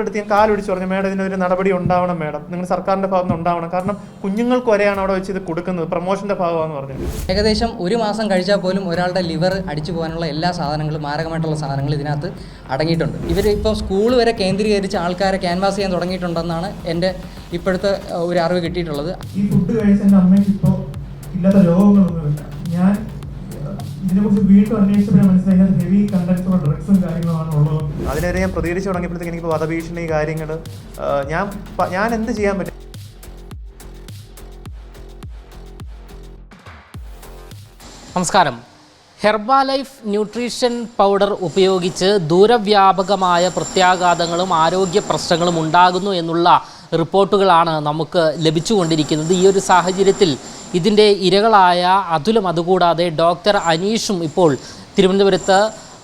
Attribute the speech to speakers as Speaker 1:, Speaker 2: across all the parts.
Speaker 1: അടുത്ത് ഞാൻ കാലൊടിച്ച് പറഞ്ഞു മേഡം ഇതിനൊരു നടപടി ഉണ്ടാവണം മേഡം. നിങ്ങൾ സർക്കാരിന്റെ ഭാഗത്ത് നിന്ന് ഉണ്ടാവണം. കാരണം കുഞ്ഞുങ്ങൾക്ക് വരെയാണ് അവിടെ വെച്ച് ഇത് കൊടുക്കുന്നത്. പ്രൊമോഷന്റെ ഭാഗമാണെന്ന് പറഞ്ഞു.
Speaker 2: ഏകദേശം ഒരു മാസം കഴിച്ചാൽ പോലും ഒരാളുടെ ലിവർ അടിച്ചു പോകാനുള്ള എല്ലാ സാധനങ്ങളും മാരകമായിട്ടുള്ള സാധനങ്ങൾ ഇതിനകത്ത് അടങ്ങിയിട്ടുണ്ട്. ഇവർ ഇപ്പോൾ സ്കൂൾ വരെ കേന്ദ്രീകരിച്ച് ആൾക്കാരെ ക്യാൻവാസ് ചെയ്യാൻ തുടങ്ങിയിട്ടുണ്ടെന്നാണ് എന്റെ ഇപ്പോഴത്തെ ഒരു അറിവ് കിട്ടിയിട്ടുള്ളത്.
Speaker 3: ഈ ഫുഡ് കഴിച്ച എന്റെ അമ്മയ്ക്ക് ഇപ്പോൾ ഇല്ലാത്ത രോഗങ്ങളൊന്നുമില്ല. ഏഹ്, ഇതിനെക്കുറിച്ച് വീണ്ടും അന്വേഷിച്ചപ്പോഴാണ് മനസ്സിലായി ഹെവി കണ്ടൻസുള്ള ഡ്രഗ്സും കാര്യങ്ങളുമാണ് ഉള്ളത്.
Speaker 1: അതിനെതിരെ ഞാൻ പ്രതികരിച്ചു തുടങ്ങിയപ്പോഴത്തേക്ക് എനിക്ക് വധഭീഷണി കാര്യങ്ങൾ ഞാൻ ഞാൻ എന്ത് ചെയ്യാൻ പറ്റും?
Speaker 4: നമസ്കാരം. ഹെർബാലൈഫ് ന്യൂട്രീഷൻ പൗഡർ ഉപയോഗിച്ച് ദൂരവ്യാപകമായ പ്രത്യാഘാതങ്ങളും ആരോഗ്യ പ്രശ്നങ്ങളും ഉണ്ടാകുന്നു എന്നുള്ള റിപ്പോർട്ടുകളാണ് നമുക്ക് ലഭിച്ചുകൊണ്ടിരിക്കുന്നത്. ഈ ഒരു സാഹചര്യത്തിൽ ഇതിന്റെ ഇരകളായ അതുലും അതുകൂടാതെ ഡോക്ടർ അനീഷും ഇപ്പോൾ തിരുവനന്തപുരത്ത്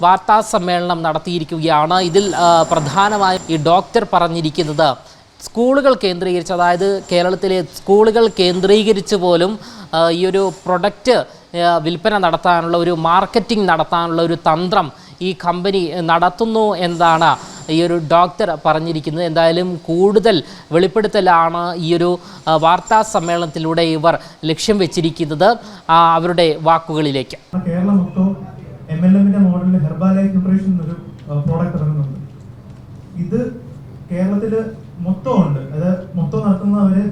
Speaker 4: വാർത്താ സമ്മേളനം നടത്തിയിരിക്കുകയാണ്. ഇതിൽ പ്രധാനമായും ഈ ഡോക്ടർ പറഞ്ഞിരിക്കുന്നത് സ്കൂളുകൾ കേന്ദ്രീകരിച്ച് അതായത് കേരളത്തിലെ സ്കൂളുകൾ കേന്ദ്രീകരിച്ച് പോലും ഈ ഒരു പ്രൊഡക്റ്റ് വിൽപ്പന നടത്താനുള്ള ഒരു മാർക്കറ്റിംഗ് നടത്താനുള്ള ഒരു തന്ത്രം ഈ കമ്പനി നടത്തുന്നു എന്നാണ് ഈ ഒരു ഡോക്ടർ പറഞ്ഞിരിക്കുന്നത്. എന്തായാലും കൂടുതൽ വെളിപ്പെടുത്തലാണ് ഈ ഒരു വാർത്താ സമ്മേളനത്തിലൂടെ ഇവർ ലക്ഷ്യം വെച്ചിരിക്കുന്നത് അവരുടെ വാക്കുകളിലേക്ക്.
Speaker 3: കേരളം മൊത്തം എം എൽ എമ്മിന്റെ മോഡലിൽ പ്രോഡക്റ്റ് ഇറങ്ങുന്നുണ്ട്. ഇത് കേരളത്തിൽ മൊത്തം ഉണ്ട് അത് മൊത്തം നടത്തുന്നവര്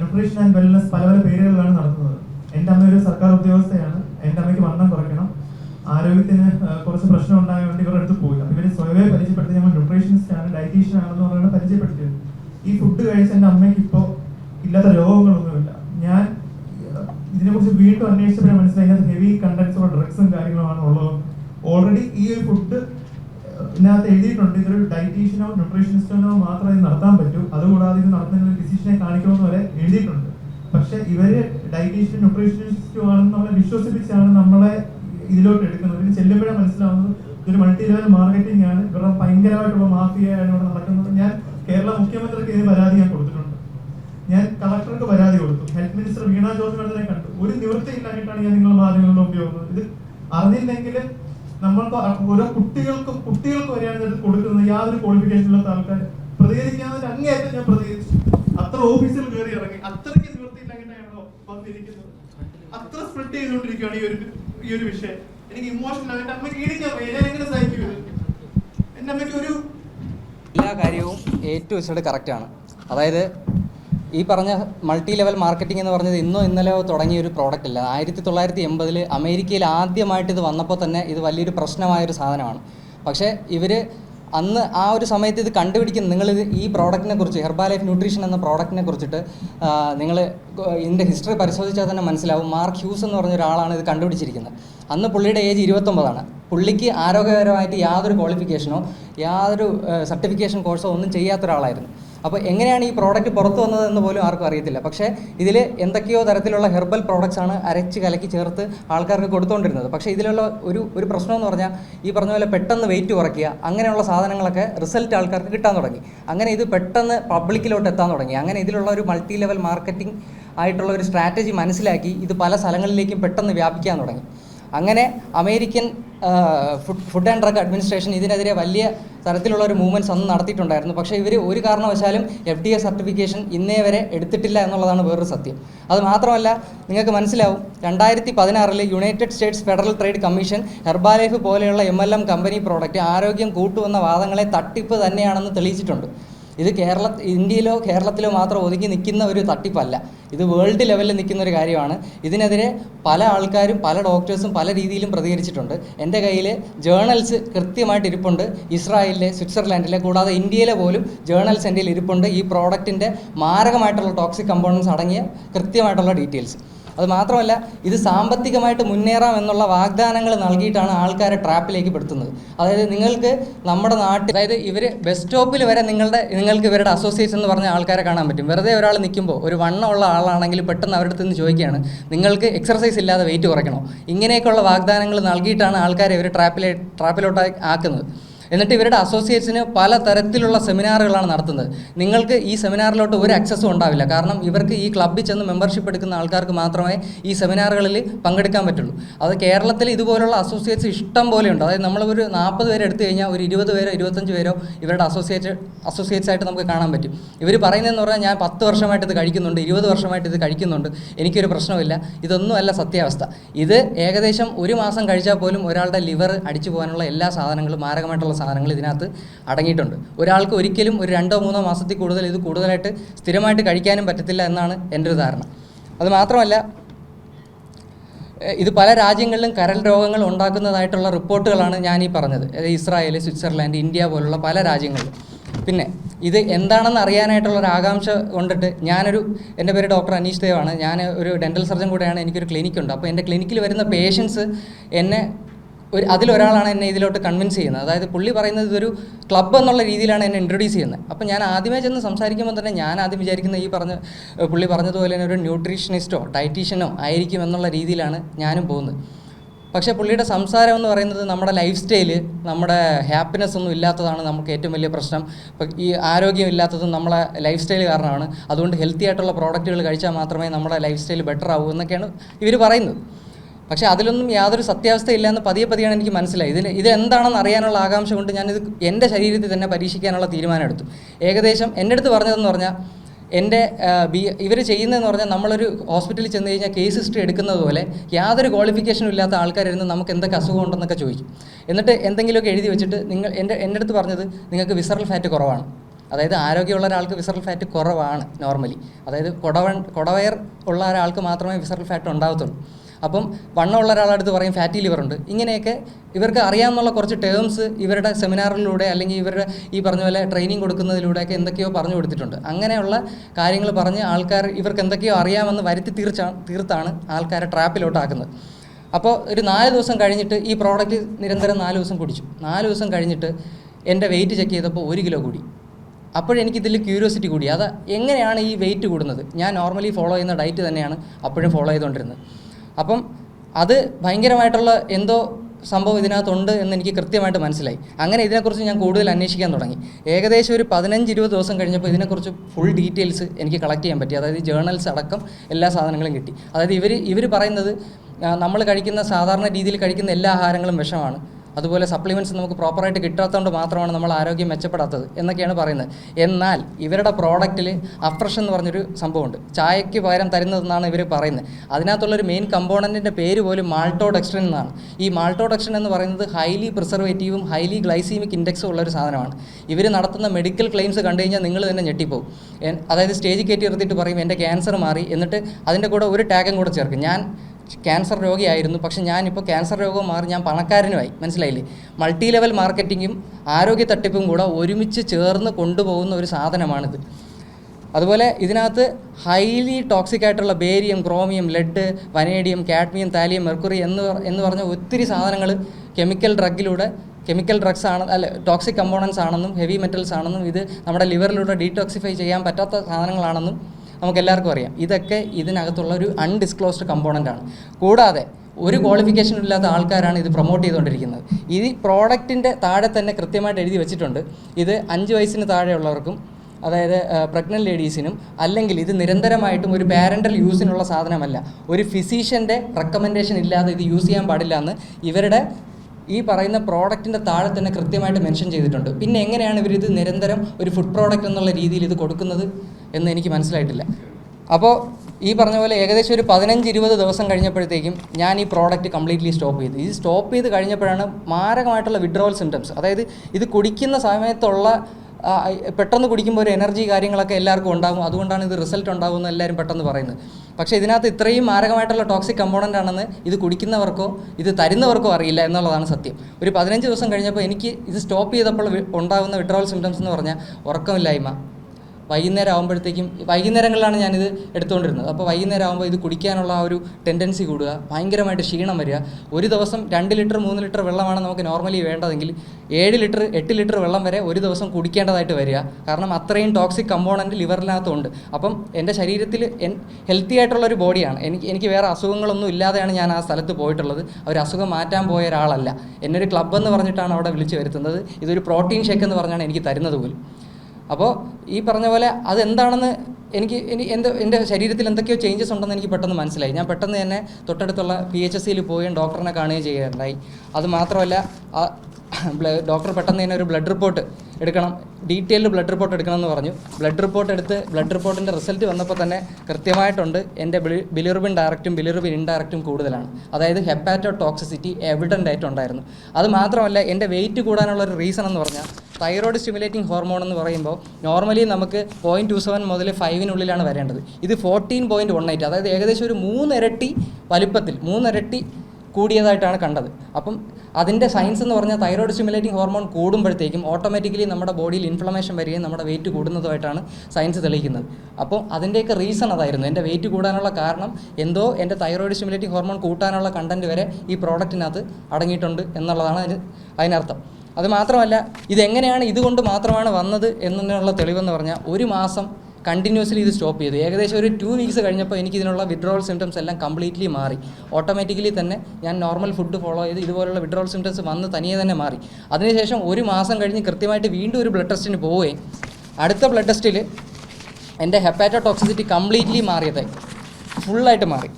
Speaker 3: ന്യൂട്രീഷൻ ആൻഡ് വെൽനസ് പല പല പേരുകളിലാണ് നടത്തുന്നത്. എന്റെ അമ്മ ഒരു സർക്കാർ ഉദ്യോഗസ്ഥയാണ്. എന്റെ അമ്മയ്ക്ക് വണ്ണം കുറയ്ക്കണം. ആരോഗ്യത്തിന് കുറച്ച് പ്രശ്നം ഉണ്ടായ വേണ്ടി ഇവരുടെ അടുത്ത് പോയി. അപ്പൊ ഇവർ സ്വയമേ പരിചയപ്പെടുത്തി. നമ്മൾ ന്യൂട്രീഷനിസ്റ്റ് ആണ് ഡയറ്റീഷ്യൻ ആണെന്ന് പറഞ്ഞാണ് പരിചയപ്പെടുത്തിയത്. ഈ ഫുഡ് കഴിച്ച എന്റെ അമ്മയ്ക്ക് ഇപ്പോൾ ഇല്ലാത്ത രോഗങ്ങളൊന്നുമില്ല. ഞാൻ ഇതിനെക്കുറിച്ച് വീണ്ടും അന്വേഷിച്ചപ്പോൾ മനസ്സിലായി. ഹെവി കണ്ടൻസുള്ള ഡ്രഗ്സും കാര്യങ്ങളുമാണ് ഉള്ളത്. ഓൾറെഡി ഈ ഒരു ഫുഡ് ഇതിനകത്ത് എഴുതിയിട്ടുണ്ട്. ഇതൊരു ഡയറ്റീഷ്യനോ ന്യൂട്രീഷനിസ്റ്റോ മാത്രമേ നടത്താൻ പറ്റൂ. അതുകൂടാതെ ഇത് നടത്തുന്ന ഡിസിഷനെ കാണിക്കണമെന്ന് വരെ എഴുതിയിട്ടുണ്ട്. പക്ഷെ ഇവർ ഡയറ്റീഷ്യൻ ന്യൂട്രീഷനിസ്റ്റും ആണെന്ന് നമ്മളെ വിശ്വസിപ്പിച്ചാണ് നമ്മളെ ഇതിലോട്ട് എടുക്കുന്നത്. പിന്നെ ചെല്ലുമ്പോഴേ മനസ്സിലാവുന്നത് ഇതൊരു മൾട്ടി ലെവൽ മാർക്കറ്റിംഗ് ആണ്. ഇവരുടെ ഭയങ്കരമായിട്ടുള്ള മാഫിയയാണ് ഇവിടെ നടക്കുന്നത്. ഞാൻ കേരള മുഖ്യമന്ത്രിക്ക് ഇതിന് പരാതി ഞാൻ കൊടുത്തിട്ടുണ്ട്. ഞാൻ കളക്ടർക്ക് പരാതി കൊടുത്തു. ഹെൽത്ത് മിനിസ്റ്റർ വീണ ജോർജ് മേഡത്തിനെ കണ്ടു. ഒരു നിവൃത്തി ഇല്ലാഞ്ഞിട്ടാണ് ഞാൻ നിങ്ങൾ മാധ്യമങ്ങളുടെ ഉപയോഗം ഇത് അറിഞ്ഞില്ലെങ്കിൽ നമ്മൾക്ക് അ- ഓരോ കുട്ടികൾക്കും കുട്ടികൾക്ക് വരെയാണ് ഇത് കൊടുക്കുന്നത്. യാതൊരു ക്വാളിഫിക്കേഷൻ ഇല്ലാത്ത ആൾക്കാർ. പ്രതികരിക്കാതെ അങ്ങേയറ്റം ഞാൻ പ്രതികരിച്ചു. അത്ര ഓഫീസിൽ കയറി ഇറങ്ങി. അത്രയ്ക്ക് നിവൃത്തി ഇല്ലാഞ്ഞിട്ടാണോ വന്നിരിക്കുന്നത്. അത്ര സ്പ്രെഡ് ചെയ്തുകൊണ്ടിരിക്കുകയാണ് ഈ ഒരു ഈ ഒരു വിഷയം. എനിക്ക് ഇമോഷണൽ എന്റെ അമ്മയ്ക്ക് ഇടിക്കാൻ വയ്യ ഞാൻ എങ്ങനെ സഹിക്കും ഇത്? എന്റെ അമ്മയ്ക്ക് ഒരു
Speaker 2: എല്ലാ കാര്യവും എ ടു കറക്റ്റാണ് അതായത് ഈ പറഞ്ഞ മൾട്ടി ലെവൽ മാർക്കറ്റിംഗ് എന്ന് പറഞ്ഞത് ഇന്നോ ഇന്നലെ തുടങ്ങിയ ഒരു പ്രോഡക്റ്റ് അല്ല. ആയിരത്തി തൊള്ളായിരത്തി എൺപതിൽ അമേരിക്കയിൽ ആദ്യമായിട്ട് ഇത് വന്നപ്പോൾ തന്നെ ഇത് വലിയൊരു പ്രശ്നമായൊരു സാധനമാണ്. പക്ഷേ ഇവർ അന്ന് ആ ഒരു സമയത്ത് ഇത് കണ്ടുപിടിക്കുന്ന നിങ്ങൾ ഈ പ്രോഡക്റ്റിനെ കുറിച്ച് ഹെർബാലൈഫ് ന്യൂട്രീഷൻ എന്ന പ്രോഡക്റ്റിനെ കുറിച്ചിട്ട് നിങ്ങൾ ഇതിന്റെ ഹിസ്റ്ററി പരിശോധിച്ചാൽ തന്നെ മനസ്സിലാവും. മാർക്ക് ഹ്യൂസ് എന്ന് പറഞ്ഞ ഒരാളാണ് ഇത് കണ്ടുപിടിച്ചിരിക്കുന്നത്. അന്ന് പുള്ളിയുടെ ഏജ് ഇരുപത്തൊമ്പതാണ്. പുള്ളിക്ക് ആരോഗ്യപരമായിട്ട് യാതൊരു ക്വാളിഫിക്കേഷനോ യാതൊരു സർട്ടിഫിക്കേഷൻ കോഴ്സോ ഒന്നും ചെയ്യാത്ത ഒരാളായിരുന്നു. അപ്പോൾ എങ്ങനെയാണ് ഈ പ്രോഡക്റ്റ് പുറത്തു വന്നതെന്ന് പോലും ആർക്കും അറിയത്തില്ല. പക്ഷേ ഇതിൽ എന്തൊക്കെയോ തരത്തിലുള്ള ഹെർബൽ പ്രോഡക്റ്റ്സ് ആണ് അരച്ച് കലക്കി ചേർത്ത് ആൾക്കാർക്ക് കൊടുത്തുകൊണ്ടിരുന്നത് പക്ഷേ ഇതിലുള്ള ഒരു ഒരു പ്രശ്നം എന്ന് പറഞ്ഞാൽ ഈ പറഞ്ഞ പോലെ പെട്ടെന്ന് വെയിറ്റ് കുറയ്ക്കുക അങ്ങനെയുള്ള സാധനങ്ങളൊക്കെ റിസൾട്ട് ആൾക്കാർക്ക് കിട്ടാൻ തുടങ്ങി. അങ്ങനെ ഇത് പെട്ടെന്ന് പബ്ലിക്കിലോട്ട് എത്താൻ തുടങ്ങി. അങ്ങനെ ഇതിലുള്ള ഒരു മൾട്ടി ലെവൽ മാർക്കറ്റിംഗ് ആയിട്ടുള്ള ഒരു സ്ട്രാറ്റജി മനസ്സിലാക്കി ഇത് പല സ്ഥലങ്ങളിലേക്കും പെട്ടെന്ന് വ്യാപിക്കാൻ തുടങ്ങി. അങ്ങനെ American food and drug administration ഇതിനെതിരെ വലിയ തരത്തിലുള്ള ഒരു മൂവ്മെന്റ്സ് അന്ന് നടത്തിയിട്ടുണ്ടായിരുന്നു. പക്ഷേ ഇവർ ഒരു കാരണവശാലും എഫ് ഡി എ സർട്ടിഫിക്കേഷൻ ഇന്നേ വരെ എടുത്തിട്ടില്ല എന്നുള്ളതാണ് വേറൊരു സത്യം. അത് മാത്രമല്ല നിങ്ങൾക്ക് മനസ്സിലാവും രണ്ടായിരത്തി പതിനാറിൽ United States Federal Trade Commission Herbalife പോലെയുള്ള M L M company product ആരോഗ്യം കൂട്ടുവന്ന വാദങ്ങളെ തട്ടിപ്പ് തന്നെയാണെന്ന് തെളിയിച്ചിട്ടുണ്ട്. ഇത് കേരള ഇന്ത്യയിലോ കേരളത്തിലോ മാത്രം ഒതുങ്ങി നിൽക്കുന്ന ഒരു തട്ടിപ്പല്ല. ഇത് വേൾഡ് ലെവലിൽ നിൽക്കുന്ന ഒരു കാര്യമാണ്. ഇതിനെതിരെ പല ആൾക്കാരും പല ഡോക്ടേഴ്സും പല രീതിയിലും പ്രതികരിച്ചിട്ടുണ്ട്. എന്റെ കയ്യിൽ ജേണൽസ് കൃത്യമായിട്ട് ഇരിപ്പുണ്ട്. ഇസ്രായേലിലെ സ്വിറ്റ്സർലാൻഡിലെ കൂടാതെ ഇന്ത്യയിലെ പോലും ജേണൽസ് എന്റെ ഇരിപ്പുണ്ട്. ഈ പ്രോഡക്റ്റിന്റെ മാരകമായിട്ടുള്ള ടോക്സിക് കമ്പോണൻസ് അടങ്ങിയ കൃത്യമായിട്ടുള്ള ഡീറ്റെയിൽസ് അത് മാത്രമല്ല ഇത് സാമ്പത്തികമായിട്ട് മുന്നേറാം എന്നുള്ള വാഗ്ദാനങ്ങൾ നൽകിയിട്ടാണ് ആൾക്കാരെ ട്രാപ്പിലേക്ക് പെടുത്തുന്നത്. അതായത് നിങ്ങൾക്ക് നമ്മുടെ നാട്ടിൽ അതായത് ഇവർ ബസ് സ്റ്റോപ്പിൽ വരെ നിങ്ങളുടെ നിങ്ങൾക്ക് ഇവരുടെ അസോസിയേഷൻ എന്ന് പറഞ്ഞ ആൾക്കാരെ കാണാൻ പറ്റും. വെറുതെ ഒരാൾ നിൽക്കുമ്പോൾ ഒരു വണ്ണമുള്ള ആളാണെങ്കിൽ പെട്ടെന്ന് അവരുടെ അടുത്ത് നിന്ന് ചോദിക്കുകയാണ് നിങ്ങൾക്ക് എക്സർസൈസ് ഇല്ലാതെ വെയിറ്റ് കുറയ്ക്കണോ? ഇങ്ങനെയൊക്കെയുള്ള വാഗ്ദാനങ്ങൾ നൽകിയിട്ടാണ് ആൾക്കാരെ ഇവർ ട്രാപ്പിലെ ട്രാപ്പിലോട്ട് ആക്കുന്നത്. എന്നിട്ട് ഇവരുടെ അസോസിയേറ്റ്സിന് പല തരത്തിലുള്ള സെമിനാറുകളാണ് നടത്തുന്നത്. നിങ്ങൾക്ക് ഈ സെമിനാറിലോട്ട് ഒരു ആക്സസും ഉണ്ടാവില്ല. കാരണം ഇവർക്ക് ഈ ക്ലബ്ബിൽ ചെന്ന് മെമ്പർഷിപ്പ് എടുക്കുന്ന ആൾക്കാർക്ക് മാത്രമേ ഈ സെമിനാറുകളിൽ പങ്കെടുക്കാൻ പറ്റുള്ളൂ. അത് കേരളത്തിൽ ഇതുപോലുള്ള അസോസിയേറ്റ്സ് ഇഷ്ടം പോലെയുണ്ട് അതായത് നമ്മൾ ഒരു നാൽപ്പത് പേരെ എടുത്തു കഴിഞ്ഞാൽ ഒരു ഇരുപത് പേരോ ഇരുപത്തഞ്ച് പേരോ ഇവരുടെ അസോസിയേറ്റ് അസോസിയേറ്റ്സ് ആയിട്ട് നമുക്ക് കാണാൻ പറ്റും. ഇവർ പറയുന്നതെന്ന് പറഞ്ഞാൽ ഞാൻ പത്ത് വർഷമായിട്ട് ഇത് കഴിക്കുന്നുണ്ട് ഇരുപത് വർഷമായിട്ട് ഇത് കഴിക്കുന്നുണ്ട്. എനിക്കൊരു പ്രശ്നമില്ല. ഇതൊന്നും അല്ല സത്യാവസ്ഥ. ഇത് ഏകദേശം ഒരു മാസം കഴിച്ചാൽ പോലും ഒരാളുടെ ലിവർ അടിച്ചു പോകാനുള്ള എല്ലാ സാധനങ്ങളും മാരകമായിട്ടുള്ള സാധനങ്ങൾ ഇതിനകത്ത് അടങ്ങിയിട്ടുണ്ട്. ഒരാൾക്ക് ഒരിക്കലും ഒരു രണ്ടോ മൂന്നോ മാസത്തിൽ കൂടുതൽ ഇത് കൂടുതലായിട്ട് സ്ഥിരമായിട്ട് കഴിക്കാനും പറ്റത്തില്ല എന്നാണ് എന്റെ ഒരു ധാരണ. അത് മാത്രമല്ല ഇത് പല രാജ്യങ്ങളിലും കരൾ രോഗങ്ങൾ ഉണ്ടാക്കുന്നതായിട്ടുള്ള റിപ്പോർട്ടുകളാണ് ഞാൻ ഈ പറഞ്ഞത്. ഇസ്രായേൽ സ്വിറ്റ്സർലാൻഡ് ഇന്ത്യ പോലുള്ള പല രാജ്യങ്ങളിലും. പിന്നെ ഇത് എന്താണെന്ന് അറിയാനായിട്ടുള്ള ഒരു ആകാംക്ഷ കൊണ്ടിട്ട് ഞാനൊരു എന്റെ പേര് ഡോക്ടർ അനീഷ് ദേവാണ് ഞാൻ ഒരു ഡെന്റൽ സർജൻ കൂടെയാണ് എനിക്കൊരു ക്ലിനിക്കുണ്ട്. അപ്പോൾ എന്റെ ക്ലിനിക്കിൽ വരുന്ന പേഷ്യൻസ് എന്നെ ഒരു അതിലൊരാളാണ് എന്നെ ഇതിലോട്ട് കൺവിൻസ് ചെയ്യുന്നത്. അതായത് പുള്ളി പറയുന്നത് ഇതൊരു ക്ലബ്ബ് എന്നുള്ള രീതിയിലാണ് എന്നെ ഇൻട്രൊഡ്യൂസ് ചെയ്യുന്നത്. അപ്പോൾ ഞാൻ ആദ്യമേ ചെന്ന് സംസാരിക്കുമ്പോൾ തന്നെ ഞാൻ ആദ്യം വിചാരിക്കുന്ന ഈ പറഞ്ഞ പുള്ളി പറഞ്ഞതുപോലെ തന്നെ ഒരു ന്യൂട്രീഷനിസ്റ്റോ ഡയറ്റീഷ്യനോ ആയിരിക്കും എന്നുള്ള രീതിയിലാണ് ഞാനും പോകുന്നത്. പക്ഷേ പുള്ളിയുടെ സംസാരം എന്ന് പറയുന്നത് നമ്മുടെ ലൈഫ് സ്റ്റൈൽ നമ്മുടെ ഹാപ്പിനെസ് ഒന്നും ഇല്ലാത്തതാണ് നമുക്ക് ഏറ്റവും വലിയ പ്രശ്നം. ഈ ആരോഗ്യം ഇല്ലാത്തതും നമ്മളെ ലൈഫ് സ്റ്റൈൽ കാരണമാണ്. അതുകൊണ്ട് ഹെൽത്തി ആയിട്ടുള്ള പ്രോഡക്റ്റുകൾ കഴിച്ചാൽ മാത്രമേ നമ്മുടെ ലൈഫ് സ്റ്റൈൽ ബെറ്റർ ആവൂ എന്നൊക്കെയാണ് ഇവർ പറയുന്നത്. പക്ഷേ അതിലൊന്നും യാതൊരു സത്യാവസ്ഥ ഇല്ലയെന്ന് എന്ന് പതിയെ പതിയാണ് എനിക്ക് മനസ്സിലായി ഇതിന് ഇത് എന്താണെന്ന് അറിയാനുള്ള ആകാംക്ഷ കൊണ്ട് ഞാനിത് എന്റെ ശരീരത്തിൽ തന്നെ പരീക്ഷിക്കാനുള്ള തീരുമാനമെടുത്തു. ഏകദേശം എന്റെ അടുത്ത് പറഞ്ഞതെന്ന് പറഞ്ഞാൽ എന്റെ ബി ഇവർ ചെയ്യുന്നതെന്ന് പറഞ്ഞാൽ നമ്മളൊരു ഹോസ്പിറ്റലിൽ ചെന്ന് കഴിഞ്ഞാൽ കേസ് ഹിസ്റ്ററി എടുക്കുന്നത് പോലെ യാതൊരു ക്വാളിഫിക്കേഷനും ഇല്ലാത്ത ആൾക്കാരിരുന്ന് നമുക്ക് എന്തൊക്കെ അസുഖം ഉണ്ടെന്നൊക്കെ ചോദിക്കും. എന്നിട്ട് എന്തെങ്കിലുമൊക്കെ എഴുതി വെച്ചിട്ട് നിങ്ങൾ എന്റെ എന്റെ അടുത്ത് പറഞ്ഞത് നിങ്ങൾക്ക് വിസറൽ ഫാറ്റ് കുറവാണ്. അതായത് ആരോഗ്യമുള്ള ഒരാൾക്ക് വിസറൽ ഫാറ്റ് കുറവാണ് നോർമലി അതായത് കൊടവ കൊടവയർ ഉള്ള ഒരാൾക്ക് മാത്രമേ വിസറൽ ഫാറ്റ് ഉണ്ടാകത്തുള്ളൂ അപ്പം വണ്ണമുള്ള ഒരാളടുത്ത് പറയും ഫാറ്റി ലിവർ ഉണ്ട്. ഇങ്ങനെയൊക്കെ ഇവർക്ക് അറിയാമെന്നുള്ള കുറച്ച് ടേംസ് ഇവരുടെ സെമിനാറിലൂടെ അല്ലെങ്കിൽ ഇവരുടെ ഈ പറഞ്ഞ പോലെ ട്രെയിനിങ് കൊടുക്കുന്നതിലൂടെയൊക്കെ എന്തൊക്കെയോ പറഞ്ഞു കൊടുത്തിട്ടുണ്ട്. അങ്ങനെയുള്ള കാര്യങ്ങൾ പറഞ്ഞ് ആൾക്കാർ ഇവർക്ക് എന്തൊക്കെയോ അറിയാമെന്ന് വരുത്തി തീർച്ചാ തീർത്താണ് ആൾക്കാരെ ട്രാപ്പിലോട്ടാക്കുന്നത് അപ്പോൾ ഒരു നാല് ദിവസം കഴിഞ്ഞിട്ട് ഈ പ്രോഡക്റ്റ് നിരന്തരം നാല് ദിവസം കുടിച്ചു. നാല് ദിവസം കഴിഞ്ഞിട്ട് എന്റെ വെയിറ്റ് ചെക്ക് ചെയ്തപ്പോൾ ഒരു കിലോ കൂടി. അപ്പോഴെനിക്കിതിൽ ക്യൂരിയോസിറ്റി കൂടി. അത് എങ്ങനെയാണ് ഈ വെയിറ്റ് കൂടുന്നത്? ഞാൻ നോർമലി ഫോളോ ചെയ്യുന്ന ഡയറ്റ് തന്നെയാണ് അപ്പോഴും ഫോളോ ചെയ്തുകൊണ്ടിരുന്നത്. അപ്പം അത് ഭയങ്കരമായിട്ടുള്ള എന്തോ സംഭവം ഇതിനകത്തുണ്ട് എന്ന് എനിക്ക് കൃത്യമായിട്ട് മനസ്സിലായി. അങ്ങനെ ഇതിനെക്കുറിച്ച് ഞാൻ കൂടുതൽ അന്വേഷിക്കാൻ തുടങ്ങി. ഏകദേശം ഒരു പതിനഞ്ച് ഇരുപത് ദിവസം കഴിഞ്ഞപ്പോൾ ഇതിനെക്കുറിച്ച് ഫുൾ ഡീറ്റെയിൽസ് എനിക്ക് കളക്ട് ചെയ്യാൻ പറ്റി. അതായത് ജേർണൽസ് അടക്കം എല്ലാ സാധനങ്ങളും കിട്ടി. അതായത് ഇവർ ഇവർ പറയുന്നത് നമ്മൾ കഴിക്കുന്ന സാധാരണ രീതിയിൽ കഴിക്കുന്ന എല്ലാ ആഹാരങ്ങളും വിഷമാണ്. അതുപോലെ സപ്ലിമെന്റ്സ് നമുക്ക് പ്രോപ്പറായിട്ട് കിട്ടാത്തതുകൊണ്ട് മാത്രമാണ് നമ്മൾ ആരോഗ്യം മെച്ചപ്പെടാത്തത് എന്നൊക്കെയാണ് പറയുന്നത്. എന്നാൽ ഇവരുടെ പ്രോഡക്റ്റിൽ അഫ്രഷ് എന്ന് പറഞ്ഞൊരു സംഭവമുണ്ട്. ചായയ്ക്ക് പകരം തരുന്നതെന്നാണ് ഇവർ പറയുന്നത്. അതിനകത്തുള്ളൊരു മെയിൻ കമ്പോണന്റിന്റെ പേര് പോലും മാൾട്ടോഡക്ഷൻ എന്നാണ്. ഈ മാൾട്ടോഡെക്സ്ട്രൻ എന്ന് പറയുന്നത് ഹൈലി പ്രിസർവേറ്റീവും ഹൈലി ഗ്ലൈസീമിക് ഇൻഡെക്സും ഉള്ള ഒരു സാധനമാണ്. ഇവർ നടത്തുന്ന മെഡിക്കൽ ക്ലെയിംസ് കണ്ടു കഴിഞ്ഞാൽ നിങ്ങൾ തന്നെ ഞെട്ടിപ്പോവും. അതായത് സ്റ്റേജ് കയറ്റി നിർത്തിയിട്ട് പറയും എന്റെ ക്യാൻസർ മാറി എന്നിട്ട് അതിന്റെ കൂടെ ഒരു ടാഗും കൂടെ ചേർക്കും. ഞാൻ ക്യാൻസർ രോഗിയായിരുന്നു. പക്ഷെ ഞാനിപ്പോൾ ക്യാൻസർ രോഗം മാറി ഞാൻ പണക്കാരനുമായി. മനസ്സിലായില്ലേ? മൾട്ടി ലെവൽ മാർക്കറ്റിങ്ങും ആരോഗ്യ തട്ടിപ്പും കൂടെ ഒരുമിച്ച് ചേർന്ന് കൊണ്ടുപോകുന്ന ഒരു സാധനമാണിത്. അതുപോലെ ഇതിനകത്ത് ഹൈലി ടോക്സിക് ആയിട്ടുള്ള barium chromium lead vanadium cadmium thallium mercury എന്ന് എന്ന് പറഞ്ഞ ഒത്തിരി സാധനങ്ങൾ കെമിക്കൽ ഡ്രഗിലൂടെ കെമിക്കൽ ഡ്രഗ്സ് ആണ് അല്ല ടോക്സിക് കമ്പോണൻസ് ആണെന്നും ഹെവി മെറ്റൽസ് ആണെന്നും ഇത് നമ്മുടെ ലിവറിലൂടെ ഡീടോക്സിഫൈ ചെയ്യാൻ പറ്റാത്ത സാധനങ്ങളാണെന്നും നമുക്ക് എല്ലാവർക്കും അറിയാം. ഇതൊക്കെ ഇതിനകത്തുള്ള ഒരു അൺഡിസ്ക്ലോസ്ഡ് കമ്പോണന്റ് ആണ്. കൂടാതെ ഒരു ക്വാളിഫിക്കേഷൻ ഇല്ലാത്ത ആൾക്കാരാണ് ഇത് പ്രൊമോട്ട് ചെയ്തുകൊണ്ടിരിക്കുന്നത്. ഈ പ്രോഡക്റ്റിന്റെ താഴെ തന്നെ കൃത്യമായിട്ട് എഴുതി വെച്ചിട്ടുണ്ട്. ഇത് അഞ്ച് വയസ്സിന് താഴെയുള്ളവർക്കും അതായത് പ്രഗ്നന്റ് ലേഡീസിനും അല്ലെങ്കിൽ ഇത് നിരന്തരമായിട്ടും ഒരു പാരന്റൽ യൂസിനുള്ള സാധനമല്ല. ഒരു ഫിസീഷ്യന്റെ റെക്കമെൻഡേഷൻ ഇല്ലാതെ ഇത് യൂസ് ചെയ്യാൻ പാടില്ല എന്ന് ഇവരുടെ ഈ പറയുന്ന പ്രോഡക്റ്റിന്റെ താഴെ തന്നെ കൃത്യമായിട്ട് മെൻഷൻ ചെയ്തിട്ടുണ്ട്. പിന്നെ എങ്ങനെയാണ് ഇവരിത് നിരന്തരം ഒരു ഫുഡ് പ്രോഡക്റ്റ് എന്നുള്ള രീതിയിൽ ഇത് കൊടുക്കുന്നത്? എന്ന് എനിക്ക് മനസ്സിലായിട്ടില്ല. അപ്പോൾ ഈ പറഞ്ഞ പോലെ ഏകദേശം ഒരു പതിനഞ്ച് ഇരുപത് ദിവസം കഴിഞ്ഞപ്പോഴത്തേക്കും ഞാൻ ഈ പ്രോഡക്റ്റ് കംപ്ലീറ്റ്ലി സ്റ്റോപ്പ് ചെയ്തു. ഇത് സ്റ്റോപ്പ് ചെയ്ത് കഴിഞ്ഞപ്പോഴാണ് മാരകമായിട്ടുള്ള വിഡ്രോവൽ സിംറ്റംസ് അതായത് ഇത് കുടിക്കുന്ന സമയത്തുള്ള പെട്ടെന്ന് കുടിക്കുമ്പോൾ ഒരു എനർജി കാര്യങ്ങളൊക്കെ എല്ലാവർക്കും ഉണ്ടാകും. അതുകൊണ്ടാണ് ഇത് റിസൾട്ട് ഉണ്ടാകുമെന്ന് എല്ലാവരും പെട്ടെന്ന് പറയുന്നത്. പക്ഷേ ഇതിനകത്ത് ഇത്രയും മാരകമായിട്ടുള്ള ടോക്സിക് കമ്പോണന്റ് ആണെന്ന് ഇത് കുടിക്കുന്നവർക്കോ ഇത് തരുന്നവർക്കോ അറിയില്ല എന്നുള്ളതാണ് സത്യം. ഒരു പതിനഞ്ച് ദിവസം കഴിഞ്ഞപ്പോൾ എനിക്ക് ഇത് സ്റ്റോപ്പ് ചെയ്തപ്പോൾ ഉണ്ടാകുന്ന വിഡ്രോവൽ സിംറ്റംസ് എന്ന് പറഞ്ഞാൽ ഉറക്കമില്ലായ്മ വൈകുന്നേരം ആകുമ്പോഴത്തേക്കും വൈകുന്നേരങ്ങളിലാണ് ഞാനിത് എടുത്തുകൊണ്ടിരുന്നത്. അപ്പോൾ വൈകുന്നേരം ആകുമ്പോൾ ഇത് കുടിക്കാനുള്ള ആ ഒരു ടെൻഡൻസി കൂടുക ഭയങ്കരമായിട്ട് ക്ഷീണം വരിക. ഒരു ദിവസം രണ്ട് ലിറ്റർ മൂന്ന് ലിറ്റർ വെള്ളമാണ് നമുക്ക് നോർമലി വേണ്ടതെങ്കിൽ ഏഴ് ലിറ്റർ എട്ട് ലിറ്റർ വെള്ളം വരെ ഒരു ദിവസം കുടിക്കേണ്ടതായിട്ട് വരിക. കാരണം അത്രയും ടോക്സിക് കമ്പോണന്റ് ലിവറിനകത്തുണ്ട്. അപ്പം എന്റെ ശരീരത്തിൽ ഹെൽത്തി ആയിട്ടുള്ളൊരു ബോഡിയാണ് എനിക്ക് എനിക്ക് വേറെ അസുഖങ്ങളൊന്നും ഇല്ലാതെയാണ് ഞാൻ ആ സ്ഥലത്ത് പോയിട്ടുള്ളത്. ഒരു അസുഖം മാറ്റാൻ പോയ ഒരാളല്ല. എന്നൊരു ക്ലബ്ബെന്ന് പറഞ്ഞിട്ടാണ് അവിടെ വിളിച്ചു വരുത്തുന്നത്. ഇതൊരു പ്രോട്ടീൻ ഷേക്ക് എന്ന് പറഞ്ഞാണ് എനിക്ക് തരുന്നത് പോലും. അപ്പോൾ ഈ പറഞ്ഞ പോലെ അതെന്താണെന്ന് എനിക്ക് ഇനി എന്റെ എന്റെ ശരീരത്തിൽ എന്തൊക്കെയോ ചേഞ്ചസ് ഉണ്ടെന്ന് എനിക്ക് പെട്ടെന്ന് മനസ്സിലായി. ഞാൻ പെട്ടെന്ന് തന്നെ തൊട്ടടുത്തുള്ള പി എച്ച് എസ് സിയിൽ പോവുകയും ഡോക്ടറിനെ കാണുകയും ചെയ്യുകയുണ്ടായി അത് മാത്രമല്ല ഡോക്ടർ പെട്ടെന്ന് തന്നെ ഒരു ബ്ലഡ് റിപ്പോർട്ട് എടുക്കണം. ഡീറ്റെയിൽഡ് ബ്ലഡ് റിപ്പോർട്ട് എടുക്കണം എന്ന് പറഞ്ഞു. ബ്ലഡ് റിപ്പോർട്ട് എടുത്ത് ബ്ലഡ് റിപ്പോർട്ടിന്റെ റിസൾട്ട് വന്നപ്പോൾ തന്നെ കൃത്യമായിട്ടുണ്ട്. എന്റെ ബിലി- ബിലിറുബിൻ ഡയറക്റ്റും ബിലിറുബിൻ ഇൻഡയറക്റ്റും കൂടുതലാണ്. അതായത് ഹെപ്പാറ്റോ ടോക്സിസിറ്റി എവിഡന്റ് ആയിട്ടുണ്ടായിരുന്നു. അത് മാത്രമല്ല എന്റെ വെയിറ്റ് കൂടാനുള്ള ഒരു റീസൺ എന്ന് പറഞ്ഞാൽ തൈറോയ്ഡ് സ്റ്റിമുലേറ്റിംഗ് ഹോർമോൺ എന്ന് പറയുമ്പോൾ നോർമലി നമുക്ക് പോയിന്റ് ടു സെവൻ മുതൽ ഫൈവിനുള്ളിലാണ് വരേണ്ടത്. ഇത് ഫോർട്ടീൻ പോയിന്റ് വൺ എയ്റ്റ് അതായത് ഏകദേശം ഒരു മൂന്നിരട്ടി വലിപ്പത്തിൽ മൂന്നിരട്ടി കൂടിയതായിട്ടാണ് കണ്ടത്. അപ്പം അതിന്റെ സയൻസ് എന്ന് പറഞ്ഞാൽ തൈറോയ്ഡ് സ്റ്റിമുലേറ്റിംഗ് ഹോർമോൺ കൂടുമ്പോഴത്തേക്കും ഓട്ടോമാറ്റിക്കലി നമ്മുടെ ബോഡിയിൽ ഇൻഫ്ലമേഷൻ വരികയും നമ്മുടെ വെയിറ്റ് കൂടുന്നതുമായിട്ടാണ് സയൻസ് തെളിയിക്കുന്നത്. അപ്പോൾ അതിന്റെയൊക്കെ റീസൺ അതായിരുന്നു. എന്റെ വെയിറ്റ് കൂടാനുള്ള കാരണം എന്തോ എന്റെ തൈറോയ്ഡ് സ്റ്റിമുലേറ്റിംഗ് ഹോർമോൺ കൂട്ടാനുള്ള കണ്ടന്റ് വരെ ഈ പ്രോഡക്റ്റിനകത്ത് അടങ്ങിയിട്ടുണ്ട് എന്നുള്ളതാണ് അതിന് അതിനർത്ഥം. അത് മാത്രമല്ല ഇതെങ്ങനെയാണ് ഇതുകൊണ്ട് മാത്രമാണ് വന്നത് എന്നുള്ള തെളിവെന്ന് പറഞ്ഞാൽ ഒരു മാസം കണ്ടിന്യൂസ്ലി ഇത് സ്റ്റോപ്പ് ചെയ്തു. ഏകദേശം ഒരു ടു വീക്സ് കഴിഞ്ഞപ്പോൾ എനിക്ക് ഇതിനുള്ള വിഡ്രോവൽ സിംറ്റംസ് എല്ലാം കംപ്ലീറ്റ്ലി മാറി. ഓട്ടോമാറ്റിക്കലി തന്നെ ഞാൻ നോർമൽ ഫുഡ് ഫോളോ ചെയ്ത് ഇതുപോലുള്ള വിഡ്രോവൽ സിംറ്റംസ് വന്ന് തനിയെ തന്നെ മാറി. അതിനുശേഷം ഒരു മാസം കഴിഞ്ഞ് കൃത്യമായിട്ട് വീണ്ടും ഒരു ബ്ലഡ് ടെസ്റ്റിന് പോവുകയും അടുത്ത ബ്ലഡ് ടെസ്റ്റിൽ എന്റെ ഹെപ്പാറ്റോ ടോക്സിസിറ്റി കംപ്ലീറ്റ്ലി മാറിയതായി ഫുള്ളായിട്ട് മാറി.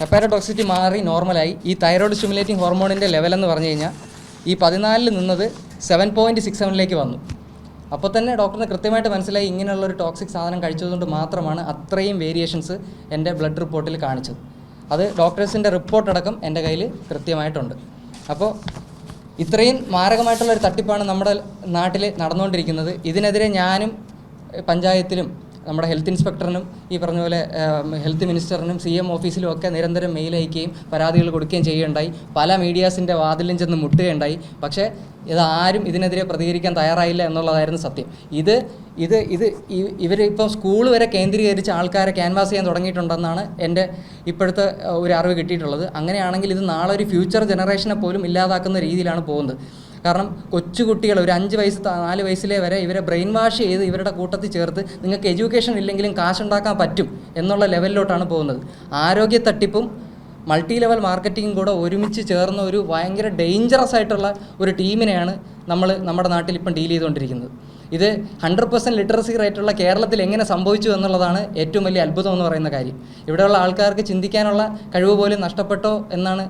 Speaker 2: ഹെപ്പാറ്റോ ടോക്സിസിറ്റി മാറി നോർമലായി ഈ തൈറോയ്ഡ് സ്റ്റിമുലേറ്റിംഗ് ഹോർമോണിന്റെ ലെവലെന്ന് പറഞ്ഞു കഴിഞ്ഞാൽ ഈ പതിനാലിൽ നിന്നത് സെവൻ പോയിന്റ് സിക്സ് സെവനിലേക്ക് വന്നു. അപ്പോൾ തന്നെ ഡോക്ടറിന് കൃത്യമായിട്ട് മനസ്സിലായി ഇങ്ങനെയുള്ള ഒരു ടോക്സിക് സാധനം കഴിച്ചതുകൊണ്ട് മാത്രമാണ് അത്രയും വേരിയേഷൻസ് എന്റെ ബ്ലഡ് റിപ്പോർട്ടിൽ കാണിച്ചത്. അത് ഡോക്ടേഴ്സിന്റെ റിപ്പോർട്ട് അടക്കം എന്റെ കയ്യിൽ കൃത്യമായിട്ടുണ്ട്. അപ്പോൾ ഇത്രയും മാരകമായിട്ടുള്ള ഒരു തട്ടിപ്പാണ് നമ്മുടെ നാട്ടിൽ നടന്നുകൊണ്ടിരിക്കുന്നത്. ഇതിനെതിരെ ഞാനും പഞ്ചായത്തിലും നമ്മുടെ ഹെൽത്ത് ഇൻസ്പെക്ടറിനും ഈ പറഞ്ഞ പോലെ ഹെൽത്ത് മിനിസ്റ്ററിനും സി എം ഓഫീസിലും ഒക്കെ നിരന്തരം മെയിൽ അയക്കുകയും പരാതികൾ കൊടുക്കുകയും ചെയ്യുകയുണ്ടായി. പല മീഡിയാസിന്റെ വാതിലും ചെന്ന് മുട്ടുകയുണ്ടായി. പക്ഷേ ഇതാരും ഇതിനെതിരെ പ്രതികരിക്കാൻ തയ്യാറായില്ല എന്നുള്ളതായിരുന്നു സത്യം. ഇത് ഇത് ഇത് ഇവർ ഇപ്പം സ്കൂൾ വരെ കേന്ദ്രീകരിച്ച് ആൾക്കാരെ ക്യാൻവാസ് ചെയ്യാൻ തുടങ്ങിയിട്ടുണ്ടെന്നാണ് എന്റെ ഇപ്പോഴത്തെ ഒരു അറിവ് കിട്ടിയിട്ടുള്ളത്. അങ്ങനെയാണെങ്കിൽ ഇത് നാളെ ഒരു ഫ്യൂച്ചർ ജനറേഷനെ പോലും ഇല്ലാതാക്കുന്ന രീതിയിലാണ് പോകുന്നത്. കാരണം കൊച്ചുകുട്ടികൾ ഒരു അഞ്ച് വയസ്സ് നാല് വയസ്സിലെ വരെ ഇവരെ ബ്രെയിൻ വാഷ് ചെയ്ത് ഇവരുടെ കൂട്ടത്തിൽ ചേർത്ത് നിങ്ങൾക്ക് എഡ്യൂക്കേഷൻ ഇല്ലെങ്കിലും കാശുണ്ടാക്കാൻ പറ്റും എന്നുള്ള ലെവലിലോട്ടാണ് പോകുന്നത്. ആരോഗ്യ തട്ടിപ്പും മൾട്ടി ലെവൽ മാർക്കറ്റിംഗും കൂടെ ഒരുമിച്ച് ചേർന്ന ഒരു ഭയങ്കര ഡേഞ്ചറസ് ആയിട്ടുള്ള ഒരു ടീമിനെയാണ് നമ്മൾ നമ്മുടെ നാട്ടിൽ ഇപ്പം ഡീൽ ചെയ്തുകൊണ്ടിരിക്കുന്നത്. ഇത് ഹൺഡ്രഡ് പെർസെന്റ് ലിറ്ററസി റേറ്റുള്ള കേരളത്തിൽ എങ്ങനെ സംഭവിച്ചു എന്നുള്ളതാണ് ഏറ്റവും വലിയ അത്ഭുതം എന്ന് പറയുന്ന കാര്യം. ഇവിടെയുള്ള ആൾക്കാർക്ക് ചിന്തിക്കാനുള്ള കഴിവ് പോലും നഷ്ടപ്പെട്ടോ എന്നാണ്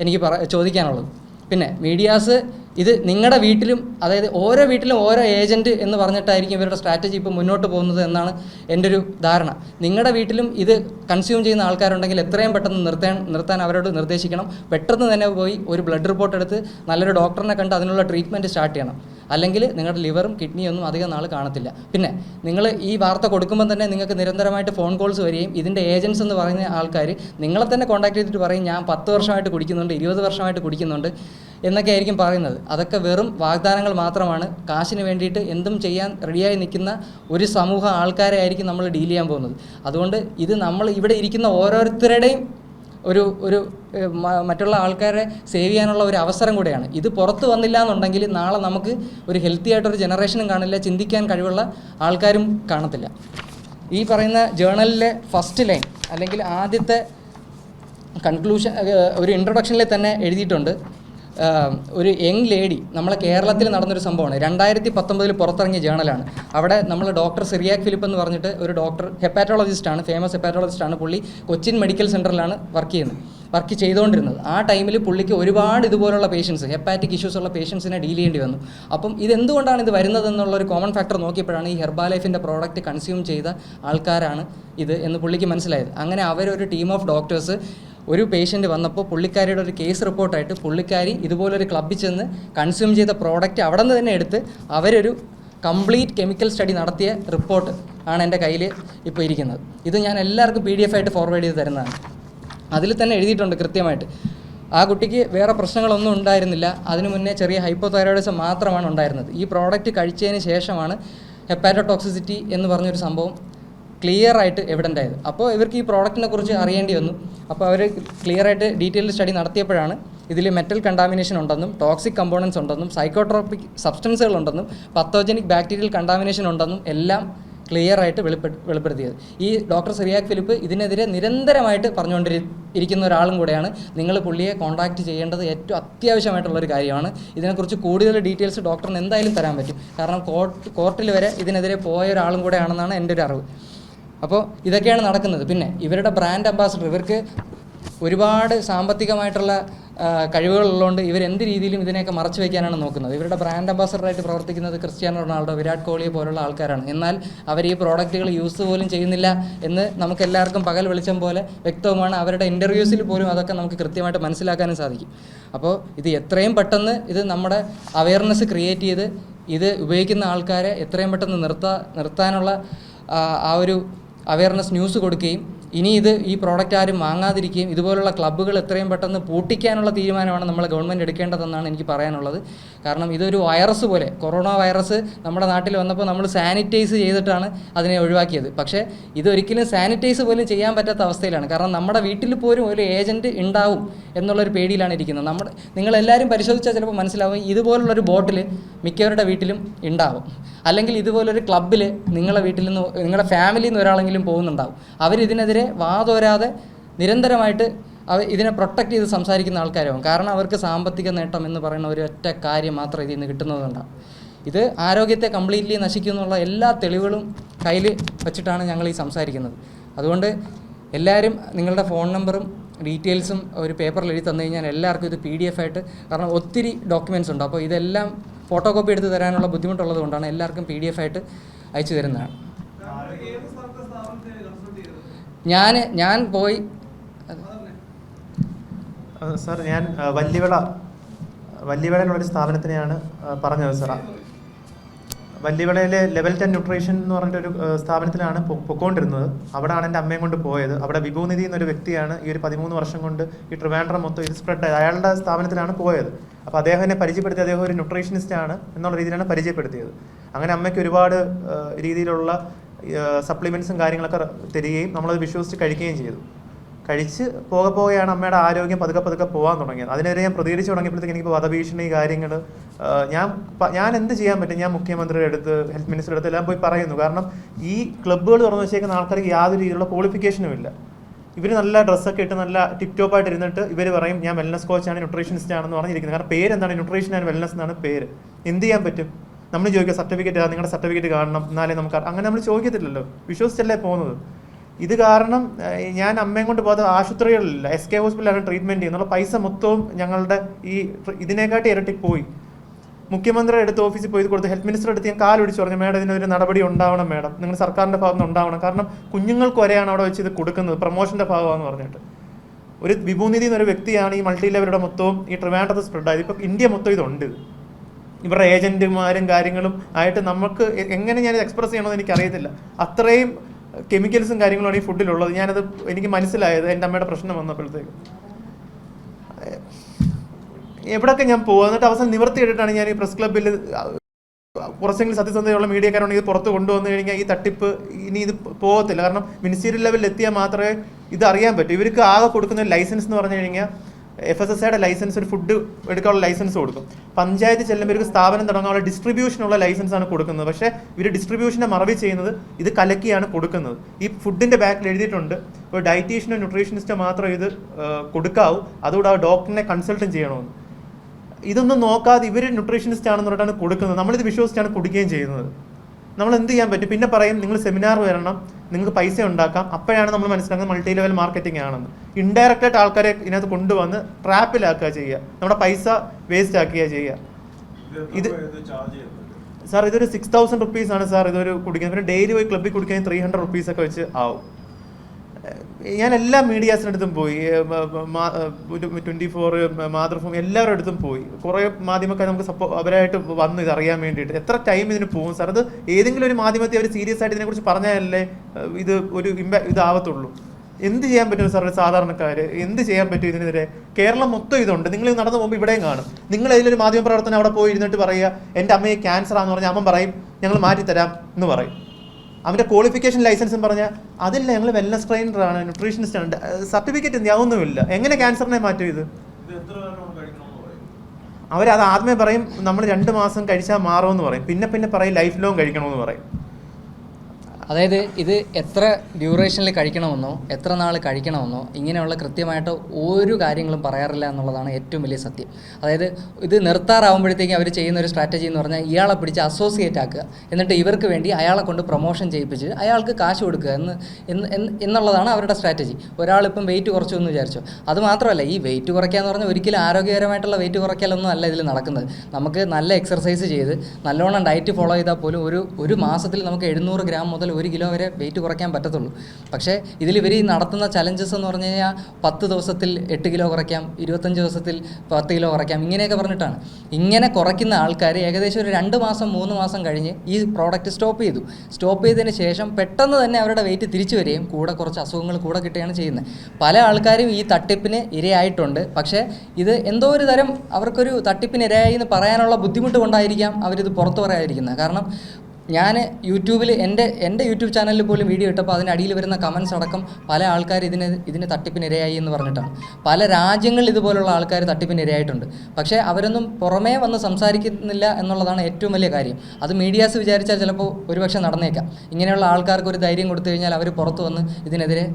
Speaker 2: എനിക്ക് പറ ചോദിക്കാനുള്ളത്. പിന്നെ മീഡിയാസ് ഇത് നിങ്ങളുടെ വീട്ടിലും അതായത് ഓരോ വീട്ടിലും ഓരോ ഏജന്റ് എന്ന് പറഞ്ഞിട്ടായിരിക്കും ഇവരുടെ സ്ട്രാറ്റജി ഇപ്പോൾ മുന്നോട്ട് പോകുന്നത് എന്നാണ് എന്റെ ഒരു ധാരണ. നിങ്ങളുടെ വീട്ടിലും ഇത് കൺസ്യൂം ചെയ്യുന്ന ആൾക്കാരുണ്ടെങ്കിൽ എത്രയും പെട്ടെന്ന് നിർത്താൻ നിർത്താൻ അവരോട് നിർദ്ദേശിക്കണം. പെട്ടെന്ന് തന്നെ പോയി ഒരു ബ്ലഡ് റിപ്പോർട്ട് എടുത്ത് നല്ലൊരു ഡോക്ടറിനെ കണ്ട് അതിനുള്ള ട്രീറ്റ്മെന്റ് സ്റ്റാർട്ട് ചെയ്യണം. അല്ലെങ്കിൽ നിങ്ങളുടെ ലിവറും കിഡ്നിയൊന്നും അധികം നാൾ കാണത്തില്ല. പിന്നെ നിങ്ങൾ ഈ വാർത്ത കൊടുക്കുമ്പോൾ തന്നെ നിങ്ങൾക്ക് നിരന്തരമായിട്ട് ഫോൺ കോൾസ് വരികയും ഇതിന്റെ ഏജൻസ് എന്ന് പറയുന്ന ആൾക്കാർ നിങ്ങളെ തന്നെ കോൺടാക്ട് ചെയ്തിട്ട് പറയും ഞാൻ പത്ത് വർഷമായിട്ട് കുടിക്കുന്നുണ്ട് ഇരുപത് വർഷമായിട്ട് കുടിക്കുന്നുണ്ട് എന്നൊക്കെ ആയിരിക്കും പറയുന്നത്. അതൊക്കെ വെറും വാഗ്ദാനങ്ങൾ മാത്രമാണ്. കാശിന് വേണ്ടിയിട്ട് എന്തും ചെയ്യാൻ റെഡിയായി നിൽക്കുന്ന ഒരു സമൂഹം ആൾക്കാരെ ആയിരിക്കും നമ്മൾ ഡീൽ ചെയ്യാൻ പോകുന്നത്. അതുകൊണ്ട് ഇത് നമ്മൾ ഇവിടെ ഇരിക്കുന്ന ഓരോരുത്തരുടെയും ഒരു ഒരു മറ്റുള്ള ആൾക്കാരെ സേവ് ചെയ്യാനുള്ള ഒരു അവസരം കൂടെയാണ്. ഇത് പുറത്ത് വന്നില്ല എന്നുണ്ടെങ്കിൽ നാളെ നമുക്ക് ഒരു ഹെൽത്തി ആയിട്ടൊരു ജനറേഷനും കാണില്ല ചിന്തിക്കാൻ കഴിവുള്ള ആൾക്കാരും കാണത്തില്ല. ഈ പറയുന്ന ജേണലിലെ ഫസ്റ്റ് ലൈൻ അല്ലെങ്കിൽ ആദ്യത്തെ കൺക്ലൂഷൻ ഒരു ഇൻട്രൊഡക്ഷനിൽ തന്നെ എഴുതിയിട്ടുണ്ട്. ഒരു യങ് ലേഡി നമ്മളെ കേരളത്തിൽ നടന്നൊരു സംഭവമാണ്. രണ്ടായിരത്തി പത്തൊമ്പതിൽ പുറത്തിറങ്ങിയ ജേണലാണ് അവിടെ നമ്മൾ ഡോക്ടർ സിറിയാക് ഫിലിപ്പ് എന്ന് പറഞ്ഞിട്ട് ഒരു ഡോക്ടർ ഹെപ്പാറ്റോളജിസ്റ്റാണ് ഫേമസ് ഹെപ്പാറ്റോളജിസ്റ്റാണ് പുള്ളി കൊച്ചിൻ മെഡിക്കൽ സെന്ററിലാണ് വർക്ക് ചെയ്യുന്നത്. വർക്ക് ചെയ്തുകൊണ്ടിരുന്നത് ആ ടൈമിൽ പുള്ളിക്ക് ഒരുപാട് ഇതുപോലുള്ള പേഷ്യൻസ് ഹെപ്പാറ്റിക് ഇഷ്യൂസ് ഉള്ള പേഷ്യൻസിനെ ഡീൽ ചെയ്യേണ്ടി വന്നു. അപ്പം ഇതെന്തുകൊണ്ടാണ് ഇത് വരുന്നത് എന്നുള്ള ഒരു കോമൺ ഫാക്ടർ നോക്കിയപ്പോഴാണ് ഈ ഹെർബാലൈഫിന്റെ പ്രോഡക്റ്റ് കൺസ്യൂം ചെയ്ത ആൾക്കാരാണ് ഇത് എന്ന് പുള്ളിക്ക് മനസ്സിലായത്. അങ്ങനെ അവരൊരു ടീം ഓഫ് ഡോക്ടേഴ്സ് ഒരു പേഷ്യന്റ് വന്നപ്പോൾ പുള്ളിക്കാരിയുടെ ഒരു കേസ് റിപ്പോർട്ടായിട്ട് പുള്ളിക്കാരി ഇതുപോലൊരു ക്ലബ്ബിൽ ചെന്ന് കൺസ്യൂം ചെയ്ത പ്രോഡക്റ്റ് അവിടെ നിന്ന് തന്നെ എടുത്ത് അവരൊരു കംപ്ലീറ്റ് കെമിക്കൽ സ്റ്റഡി നടത്തിയ റിപ്പോർട്ട് ആണ് എന്റെ കയ്യിൽ ഇപ്പോൾ ഇരിക്കുന്നത്. ഇത് ഞാൻ എല്ലാവർക്കും പി ഡി എഫ് ആയിട്ട് ഫോർവേഡ് ചെയ്ത് തരുന്നതാണ്. അതിൽ തന്നെ എഴുതിയിട്ടുണ്ട് കൃത്യമായിട്ട്. ആ കുട്ടിക്ക് വേറെ പ്രശ്നങ്ങളൊന്നും ഉണ്ടായിരുന്നില്ല. അതിനു മുന്നേ ചെറിയ ഹൈപ്പോതൈറോയിഡിസം മാത്രമാണ് ഉണ്ടായിരുന്നത്. ഈ പ്രോഡക്റ്റ് കഴിച്ചതിന് ശേഷമാണ് ഹെപ്പാറ്റോടോക്സിസിറ്റി എന്ന് പറഞ്ഞൊരു സംഭവം ക്ലിയർ ആയിട്ട് എവിഡന്റ് ആയത്. അപ്പോൾ ഇവർക്ക് ഈ പ്രോഡക്റ്റിനെ കുറിച്ച് അറിയേണ്ടി വന്നു. അപ്പോൾ അവർ ക്ലിയർ ആയിട്ട് ഡീറ്റെയിൽ സ്റ്റഡി നടത്തിയപ്പോഴാണ് ഇതിൽ മെറ്റൽ കണ്ടാമിനേഷൻ ഉണ്ടെന്നും ടോക്സിക് കമ്പോണൻസ് ഉണ്ടെന്നും സൈക്കോട്രോപിക് സബ്സ്റ്റൻസുകൾ ഉണ്ടെന്നും പത്തോജനിക് ബാക്ടീരിയൽ കണ്ടാമിനേഷൻ ഉണ്ടെന്നും എല്ലാം ക്ലിയർ ആയിട്ട് വെളിപ്പെടു വെളിപ്പെടുത്തിയത്. ഈ ഡോക്ടർ സിറിയാക് ഫിലിപ്പ് ഇതിനെതിരെ നിരന്തരമായിട്ട് പറഞ്ഞുകൊണ്ടിരി ഇരിക്കുന്ന ഒരാളും കൂടെയാണ്. നിങ്ങൾ പുള്ളിയെ കോൺടാക്ട് ചെയ്യേണ്ടത് ഏറ്റവും അത്യാവശ്യമായിട്ടുള്ള ഒരു കാര്യമാണ്. ഇതിനെക്കുറിച്ച് കൂടുതൽ ഡീറ്റെയിൽസ് ഡോക്ടറിന് എന്തായാലും തരാൻ പറ്റും. കാരണം കോർട്ട് കോർട്ടിൽ വരെ ഇതിനെതിരെ പോയ ഒരാളും കൂടെയാണെന്നാണ് എന്റെ ഒരു അറിവ്. അപ്പോൾ ഇതൊക്കെയാണ് നടക്കുന്നത്. പിന്നെ ഇവരുടെ ബ്രാൻഡ് അംബാസഡർ ഇവർക്ക് ഒരുപാട് സാമ്പത്തികമായിട്ടുള്ള കഴിവുകളുള്ളതുകൊണ്ട് ഇവർ എന്ത് രീതിയിലും ഇതിനെയൊക്കെ മറച്ചു വയ്ക്കാനാണ് നോക്കുന്നത്. ഇവരുടെ ബ്രാൻഡ് അംബാസഡറായിട്ട് പ്രവർത്തിക്കുന്നത് ക്രിസ്ത്യാനോ റൊണാൾഡോ വിരാട് കോഹ്ലിയെ പോലുള്ള ആൾക്കാരാണ്. എന്നാൽ അവർ ഈ പ്രോഡക്റ്റുകൾ യൂസ് പോലും ചെയ്യുന്നില്ല എന്ന് നമുക്ക് എല്ലാവർക്കും പകൽ വെളിച്ചം പോലെ വ്യക്തവുമാണ്. അവരുടെ ഇന്റർവ്യൂസിൽ പോലും അതൊക്കെ നമുക്ക് കൃത്യമായിട്ട് മനസ്സിലാക്കാനും സാധിക്കും. അപ്പോൾ ഇത് എത്രയും പെട്ടെന്ന് ഇത് നമ്മുടെ അവയർനെസ് ക്രിയേറ്റ് ചെയ്ത് ഇത് ഉപയോഗിക്കുന്ന ആൾക്കാരെ എത്രയും പെട്ടെന്ന് നിർത്താ നിർത്താനുള്ള ആ ഒരു അവയർനെസ് ന്യൂസ് കൊടുക്കുകയും ഇനി ഇത് ഈ പ്രോഡക്റ്റ് ആരും വാങ്ങാതിരിക്കുകയും ഇതുപോലുള്ള ക്ലബ്ബുകൾ എത്രയും പെട്ടെന്ന് പൂട്ടിക്കാനുള്ള തീരുമാനമാണ് നമ്മൾ ഗവൺമെന്റ് എടുക്കേണ്ടതെന്നാണ് എനിക്ക് പറയാനുള്ളത്. കാരണം ഇതൊരു വൈറസ് പോലെ. കൊറോണ വൈറസ് നമ്മുടെ നാട്ടിൽ വന്നപ്പോൾ നമ്മൾ സാനിറ്റൈസ് ചെയ്തിട്ടാണ് അതിനെ ഒഴിവാക്കിയത്. പക്ഷേ ഇതൊരിക്കലും സാനിറ്റൈസ് പോലും ചെയ്യാൻ പറ്റാത്ത അവസ്ഥയിലാണ്. കാരണം നമ്മുടെ വീട്ടിൽ പോലും ഒരു ഏജന്റ് ഉണ്ടാവും എന്നുള്ളൊരു പേടിയിലാണ് ഇരിക്കുന്നത്. നമ്മുടെ നിങ്ങളെല്ലാവരും പരിശോധിച്ചാൽ ചിലപ്പോൾ മനസ്സിലാവും ഇതുപോലുള്ളൊരു ബോട്ടിൽ മിക്കവരുടെ വീട്ടിലും ഉണ്ടാവും. അല്ലെങ്കിൽ ഇതുപോലൊരു ക്ലബ്ബിൽ നിങ്ങളുടെ വീട്ടിൽ നിന്ന് നിങ്ങളുടെ ഫാമിലിയിൽ നിന്ന് ഒരാളെങ്കിലും പോകുന്നുണ്ടാവും. അവരിതിനെതിരെ വാതോരാതെ നിരന്തരമായിട്ട് അവ ഇതിനെ പ്രൊട്ടക്റ്റ് ചെയ്ത് സംസാരിക്കുന്ന ആൾക്കാരാവും. കാരണം അവർക്ക് സാമ്പത്തിക നേട്ടം എന്ന് പറയുന്ന ഒരു ഒറ്റ കാര്യം മാത്രം ഇതിൽ നിന്ന് കിട്ടുന്നതുകൊണ്ടാണ് ഇത് ആരോഗ്യത്തെ കംപ്ലീറ്റ്ലി നശിക്കുന്നുള്ള എല്ലാ തെളിവുകളും കയ്യിൽ വെച്ചിട്ടാണ് ഞങ്ങൾ ഈ സംസാരിക്കുന്നത്. അതുകൊണ്ട് എല്ലാവരും നിങ്ങളുടെ ഫോൺ നമ്പറും ഡീറ്റെയിൽസും ഒരു പേപ്പറിൽ എഴുതി തന്നു കഴിഞ്ഞാൽ എല്ലാവർക്കും ഇത് പി ഡി എഫ് ആയിട്ട് കാരണം ഒത്തിരി ഡോക്യുമെന്റ്സ് ഉണ്ട്. അപ്പോൾ ഇതെല്ലാം ഫോട്ടോ കോപ്പി എടുത്ത് തരാനുള്ള ബുദ്ധിമുട്ടുള്ളത് കൊണ്ടാണ് എല്ലാവർക്കും പി ഡി എഫ് ആയിട്ട് അയച്ചു തരുന്നതാണ്. ഞാൻ ഞാൻ പോയി
Speaker 3: സാർ ഞാൻ വല്ലിവിള വല്യവിള എന്നുള്ളൊരു സ്ഥാപനത്തിനെയാണ് പറഞ്ഞത് സാർ വല്യവിളയിലെ ലെവൽ ടെൻ ന്യൂട്രീഷൻ എന്ന് പറഞ്ഞിട്ടൊരു സ്ഥാപനത്തിലാണ് പൊക്കോണ്ടിരുന്നത്. അവിടെയാണ് എന്റെ അമ്മയും കൊണ്ട് പോയത്. അവിടെ വിഭൂനിധി എന്നൊരു വ്യക്തിയാണ് ഈ ഒരു പതിമൂന്ന് വർഷം കൊണ്ട് ഈ ട്രിവാൻഡ്രം മൊത്തം ഇത് സ്പ്രെഡ് അയാളുടെ സ്ഥാപനത്തിലാണ് പോയത്. അപ്പോൾ അദ്ദേഹം എന്നെ പരിചയപ്പെടുത്തി. അദ്ദേഹം ഒരു ന്യൂട്രീഷനിസ്റ്റ് ആണ് എന്നുള്ള രീതിയിലാണ് പരിചയപ്പെടുത്തിയത്. അങ്ങനെ അമ്മയ്ക്ക് ഒരുപാട് രീതിയിലുള്ള സപ്ലിമെൻസും കാര്യങ്ങളൊക്കെ തരികയും നമ്മളത് വിശ്വസിച്ച് കഴിക്കുകയും ചെയ്തു. കഴിച്ച് പോകെ പോകെയാണ് അമ്മയുടെ ആരോഗ്യം പതുക്കെ പതുക്കെ പോകാൻ തുടങ്ങിയത്. അതിനെതിരെ ഞാൻ പ്രതികരിച്ച് തുടങ്ങിയപ്പോഴത്തേക്ക് എനിക്ക് വധഭീഷണി കാര്യങ്ങൾ ഞാൻ ഞാൻ എന്ത് ചെയ്യാൻ പറ്റും? ഞാൻ മുഖ്യമന്ത്രിയുടെ അടുത്ത് ഹെൽത്ത് മിനിസ്റ്ററുടെ അടുത്ത് എല്ലാം പോയി പറയുന്നു. കാരണം ഈ ക്ലബ്ബുകൾ തുറന്നു വെച്ചേക്കുന്ന ആൾക്കാർക്ക് യാതൊരു രീതിയിലുള്ള ക്വാളിഫിക്കേഷനും ഇല്ല. ഇവർ നല്ല ഡ്രസ്സൊക്കെ ഇട്ട് നല്ല ടിപ് ടോപ്പ് ആയിട്ട് ഇരുന്നിട്ട് ഇവർ പറയും ഞാൻ വെൽനസ് കോച്ചാണ് ന്യൂട്രീഷനിസ്റ്റ് ആണെന്ന് പറഞ്ഞിരിക്കുന്നത്. കാരണം പേര് എന്താണ്? ന്യൂട്രീഷൻ ആൻഡ് വെൽനസ് എന്നാണ് പേര്. എന്ത് ചെയ്യാൻ പറ്റും? നമ്മൾ ചോദിക്കുക സർട്ടിഫിക്കറ്റ് നിങ്ങളുടെ സർട്ടിഫിക്കറ്റ് കാണണം. എന്നാലേ നമുക്ക് അങ്ങനെ നമ്മൾ ചോദിക്കത്തില്ലല്ലോ. വിശ്വസിച്ചല്ലേ പോകുന്നത്? ഇത് കാരണം ഞാൻ അമ്മയും കൊണ്ട് പോകാതെ ആശുപത്രികളിലില്ല. എസ് കെ ഹോസ്പിറ്റലാണ് ട്രീറ്റ്മെന്റ് ചെയ്യുന്നത്. പൈസ മൊത്തവും ഞങ്ങളുടെ ഈ ഇതിനെക്കാട്ടി ഇരട്ടി പോയി. മുഖ്യമന്ത്രിയുടെ അടുത്ത് ഓഫീസിൽ പോയി കൊടുത്ത് ഹെൽത്ത് മിനിസ്റ്റർ അടുത്ത് ഞാൻ കാലൊടിച്ച് പറഞ്ഞു മേഡം ഇതിനൊരു നടപടി ഉണ്ടാവണം മേഡം. നിങ്ങൾ സർക്കാരിന്റെ ഭാഗത്ത് ഉണ്ടാവണം. കാരണം കുഞ്ഞുങ്ങൾക്ക് വരെയാണ് അവിടെ വെച്ച് ഇത് കൊടുക്കുന്നത്. പ്രൊമോഷന്റെ ഭാഗമാണെന്ന് പറഞ്ഞിട്ട്. ഒരു വിഭൂനിധി എന്നൊരു വ്യക്തിയാണ് ഈ മൾട്ടി ലെവലുടെ മൊത്തവും ഈ ട്രിവാൻഡ്രത്ത് സ്പ്രെഡ് ആയത്. ഇപ്പം ഇന്ത്യ മൊത്തം ഇതുണ്ട്. ഇവരുടെ ഏജന്റുമാരും കാര്യങ്ങളും ആയിട്ട് നമുക്ക് എങ്ങനെ ഞാൻ എക്സ്പ്രസ് ചെയ്യണമെന്ന് എനിക്കറിയത്തില്ല. അത്രയും കെമിക്കൽസും കാര്യങ്ങളുമാണ് ഈ ഫുഡിലുള്ളത്. ഞാനത് എനിക്ക് മനസ്സിലായത് എന്റെ അമ്മയുടെ പ്രശ്നം വന്നപ്പോഴത്തേക്ക്. എവിടൊക്കെ ഞാൻ പോകുക എന്നിട്ട് അവസാനം നിവർത്തിയിട്ടിട്ടാണ് ഞാൻ ഈ പ്രസ് ക്ലബ്ബിൽ കുറച്ചെങ്കിലും സത്യസന്ധതയുള്ള മീഡിയക്കാരാണ് ഇത് പുറത്ത് കൊണ്ടുവന്നു കഴിഞ്ഞാൽ ഈ തട്ടിപ്പ് ഇനി ഇത് പോകത്തില്ല കാരണം മിനിസ്റ്റീരിയൽ ലെവലിൽ എത്തിയാൽ മാത്രമേ ഇത് അറിയാൻ പറ്റൂ. ഇവർക്ക് ആകെ കൊടുക്കുന്ന ലൈസൻസ് എന്ന് പറഞ്ഞു കഴിഞ്ഞാൽ എഫ് എസ് എസ് ഐയുടെ ലൈസൻസ് ഒരു ഫുഡ് എടുക്കാനുള്ള ലൈസൻസ് കൊടുക്കും. പഞ്ചായത്ത് ചെല്ലുമ്പോൾ ഇവർക്ക് സ്ഥാപനം തുടങ്ങാനുള്ള ഡിസ്ട്രിബ്യൂഷനുള്ള ആണ് കൊടുക്കുന്നത്. പക്ഷേ ഇവർ ഡിസ്ട്രിബ്യൂഷനെ മറവി ചെയ്യുന്നത് ഇത് കലക്കിയാണ് കൊടുക്കുന്നത്. ഈ ഫുഡിന്റെ ബാക്കിൽ എഴുതിയിട്ടുണ്ട് ഒരു ഡയറ്റീഷ്യനോ ന്യൂട്രീഷനിസ്റ്റോ മാത്രം ഇത് കൊടുക്കാവൂ. അതുകൂടെ ആ ഡോക്ടറിനെ കൺസൾട്ടും ചെയ്യണമെന്ന്. ഇതൊന്നും നോക്കാതെ ഇവർ ന്യൂട്രീഷനിസ്റ്റ് ആണെന്ന് പറഞ്ഞിട്ടാണ് കൊടുക്കുന്നത്. നമ്മളിത് വിശ്വസിച്ചാണ് കുടിക്കുകയും ചെയ്യുന്നത്. നമ്മൾ എന്ത് ചെയ്യാൻ പറ്റും? പിന്നെ പറയും നിങ്ങൾ സെമിനാർ വരണം നിങ്ങൾക്ക് പൈസ ഉണ്ടാക്കാം. അപ്പോഴാണ് നമ്മൾ മനസ്സിലാക്കുന്നത് മൾട്ടി ലെവൽ മാർക്കറ്റിംഗ് ആണെന്ന്. ഇൻഡയറക്റ്റ് ആയിട്ട് ആൾക്കാരെ ഇതിനകത്ത് കൊണ്ടുവന്ന് ട്രാപ്പിലാക്കുക ചെയ്യുക. നമ്മുടെ പൈസ വേസ്റ്റ് ആക്കുക ചെയ്യുക. ഇത് സാർ ഇതൊരു സിക്സ് തൗസൻഡ് റുപ്പീസ് ആണ് സാർ. ഇതൊരു കുടിക്കുന്നത് പിന്നെ ഡെയിലി പോയി ക്ലബ്ബിൽ കുടിക്കാൻ ത്രീ ഹൺഡ്രഡ് റുപ്പീസ് ഒക്കെ വെച്ച് ആവും. ഞാൻ എല്ലാ മീഡിയാസിന്റെ അടുത്തും പോയി ട്വന്റി ഫോർ മാതൃഭൂമി എല്ലാവരുടെ അടുത്തും പോയി. കുറേ മാധ്യമക്കാർ നമുക്ക് സപ്പോ അവരായിട്ട് വന്ന് ഇത് അറിയാൻ വേണ്ടിയിട്ട്. എത്ര ടൈം ഇതിന് പോകും സാർ? അത് ഏതെങ്കിലും ഒരു മാധ്യമത്തെ അവർ സീരിയസ് ആയിട്ട് ഇതിനെക്കുറിച്ച് പറഞ്ഞാലല്ലേ ഇത് ഒരു ഇമ്പാ ഇതാവത്തുള്ളൂ. എന്ത് ചെയ്യാൻ പറ്റും സാർ സാധാരണക്കാർ എന്ത് ചെയ്യാൻ പറ്റും ഇതിനെതിരെ? കേരളം മൊത്തം ഇതുണ്ട്. നിങ്ങൾ നടന്നു പോകുമ്പോൾ ഇവിടെയും കാണും. നിങ്ങൾ ഇതിലൊരു മാധ്യമ പ്രവർത്തനം അവിടെ പോയി ഇരുന്നിട്ട് പറയുക എന്റെ അമ്മയെ ക്യാൻസർ ആണെന്ന് പറഞ്ഞാൽ അമ്മ പറയും ഞങ്ങൾ മാറ്റിത്തരാം എന്ന് പറയും. അവന്റെ ക്വാളിഫിക്കേഷൻ ലൈസൻസും പറഞ്ഞാൽ അതില്ല ഞങ്ങൾ വെൽനസ് ട്രെയിനറാണ് ന്യൂട്രീഷനിസ്റ്റ് സർട്ടിഫിക്കറ്റ് എന്ത് അതൊന്നുമില്ല. എങ്ങനെ ക്യാൻസറിനെ മാറ്റും ഇത്? അവരത് ആദ്യമേ പറയും നമ്മൾ രണ്ട് മാസം കഴിച്ചാൽ മാറുമെന്ന് പറയും. പിന്നെ പിന്നെ പറയും ലൈഫ് ലോങ് കഴിക്കണമെന്ന് പറയും.
Speaker 2: അതായത് ഇത് എത്ര ഡ്യൂറേഷനിൽ കഴിക്കണമെന്നോ എത്ര നാൾ കഴിക്കണമെന്നോ ഇങ്ങനെയുള്ള കൃത്യമായിട്ട് ഒരു കാര്യങ്ങളും പറയാറില്ല എന്നുള്ളതാണ് ഏറ്റവും വലിയ സത്യം. അതായത് ഇത് നിർത്താറാവുമ്പോഴത്തേക്കും അവർ ചെയ്യുന്ന ഒരു സ്ട്രാറ്റജി എന്ന് പറഞ്ഞാൽ ഇയാളെ പിടിച്ച് അസോസിയേറ്റ് ആക്കുക. എന്നിട്ട് ഇവർക്ക് വേണ്ടി അയാളെ കൊണ്ട് പ്രൊമോഷൻ ചെയ്യിപ്പിച്ച് അയാൾക്ക് കാശ് കൊടുക്കുക എന്ന് എന്ന് എന്ന് എന്നുള്ളതാണ് അവരുടെ സ്ട്രാറ്റജി ഒരാളിപ്പം വെയിറ്റ് കുറച്ചു എന്ന് വിചാരിച്ചു. അത് മാത്രമല്ല ഈ വെയിറ്റ് കുറയ്ക്കുക എന്ന് പറഞ്ഞാൽ ഒരിക്കലും ആരോഗ്യകരമായിട്ടുള്ള വെയിറ്റ് കുറയ്ക്കലൊന്നും അല്ല ഇതിൽ നടക്കുന്നത്. നമുക്ക് നല്ല എക്സർസൈസ് ചെയ്ത് നല്ലോണം ഡയറ്റ് ഫോളോ ചെയ്താൽ പോലും ഒരു ഒരു മാസത്തിൽ നമുക്ക് എഴുന്നൂറ് ഗ്രാം മുതൽ ഒരു കിലോ വരെ വെയിറ്റ് കുറയ്ക്കാൻ പറ്റത്തുള്ളൂ. പക്ഷേ ഇതിൽ ഇവർ നടത്തുന്ന ചലഞ്ചസ് എന്ന് പറഞ്ഞു കഴിഞ്ഞാൽ പത്ത് ദിവസത്തിൽ എട്ട് കിലോ കുറയ്ക്കാം ഇരുപത്തഞ്ച് ദിവസത്തിൽ പത്ത് കിലോ കുറയ്ക്കാം ഇങ്ങനെയൊക്കെ പറഞ്ഞിട്ടാണ്. ഇങ്ങനെ കുറയ്ക്കുന്ന ആൾക്കാർ ഏകദേശം ഒരു രണ്ട് മാസം മൂന്ന് മാസം കഴിഞ്ഞ് ഈ പ്രോഡക്റ്റ് സ്റ്റോപ്പ് ചെയ്തു. സ്റ്റോപ്പ് ചെയ്തതിന് ശേഷം പെട്ടെന്ന് തന്നെ അവരുടെ വെയിറ്റ് തിരിച്ചു വരികയും കൂടെ കുറച്ച് അസുഖങ്ങൾ കൂടെ കിട്ടുകയാണ് ചെയ്യുന്നത്. പല ആൾക്കാരും ഈ തട്ടിപ്പിന് ഇരയായിട്ടുണ്ട്. പക്ഷേ ഇത് എന്തോ ഒരു തരം അവർക്കൊരു തട്ടിപ്പിന് ഇരയായി എന്ന് പറയാനുള്ള ബുദ്ധിമുട്ട് കൊണ്ടായിരിക്കാം അവരിത് പുറത്തു പറയാതിരിക്കുന്നത്. കാരണം ഞാൻ യൂട്യൂബിൽ എന്റെ എന്റെ യൂട്യൂബ് ചാനലിൽ പോലും വീഡിയോ ഇട്ടപ്പോൾ അതിന്റെ അതിനടിയിൽ വരുന്ന കമൻസ് അടക്കം പല ആൾക്കാർ ഇതിന് ഇതിന് തട്ടിപ്പിനിരയായി എന്ന് പറഞ്ഞിട്ടാണ്. പല രാജ്യങ്ങളിൽ ഇതുപോലുള്ള ആൾക്കാർ തട്ടിപ്പിനിരയായിട്ടുണ്ട്. പക്ഷേ അവരൊന്നും പുറമേ വന്ന് സംസാരിക്കുന്നില്ല എന്നുള്ളതാണ് ഏറ്റവും വലിയ കാര്യം. അത് മീഡിയാസ് വിചാരിച്ചാൽ ചിലപ്പോൾ ഒരുപക്ഷെ നടന്നേക്കാം. ഇങ്ങനെയുള്ള ആൾക്കാർക്ക് ഒരു ധൈര്യം കൊടുത്തു കഴിഞ്ഞാൽ അവർ പുറത്ത് വന്ന് ഇതിനെതിരെ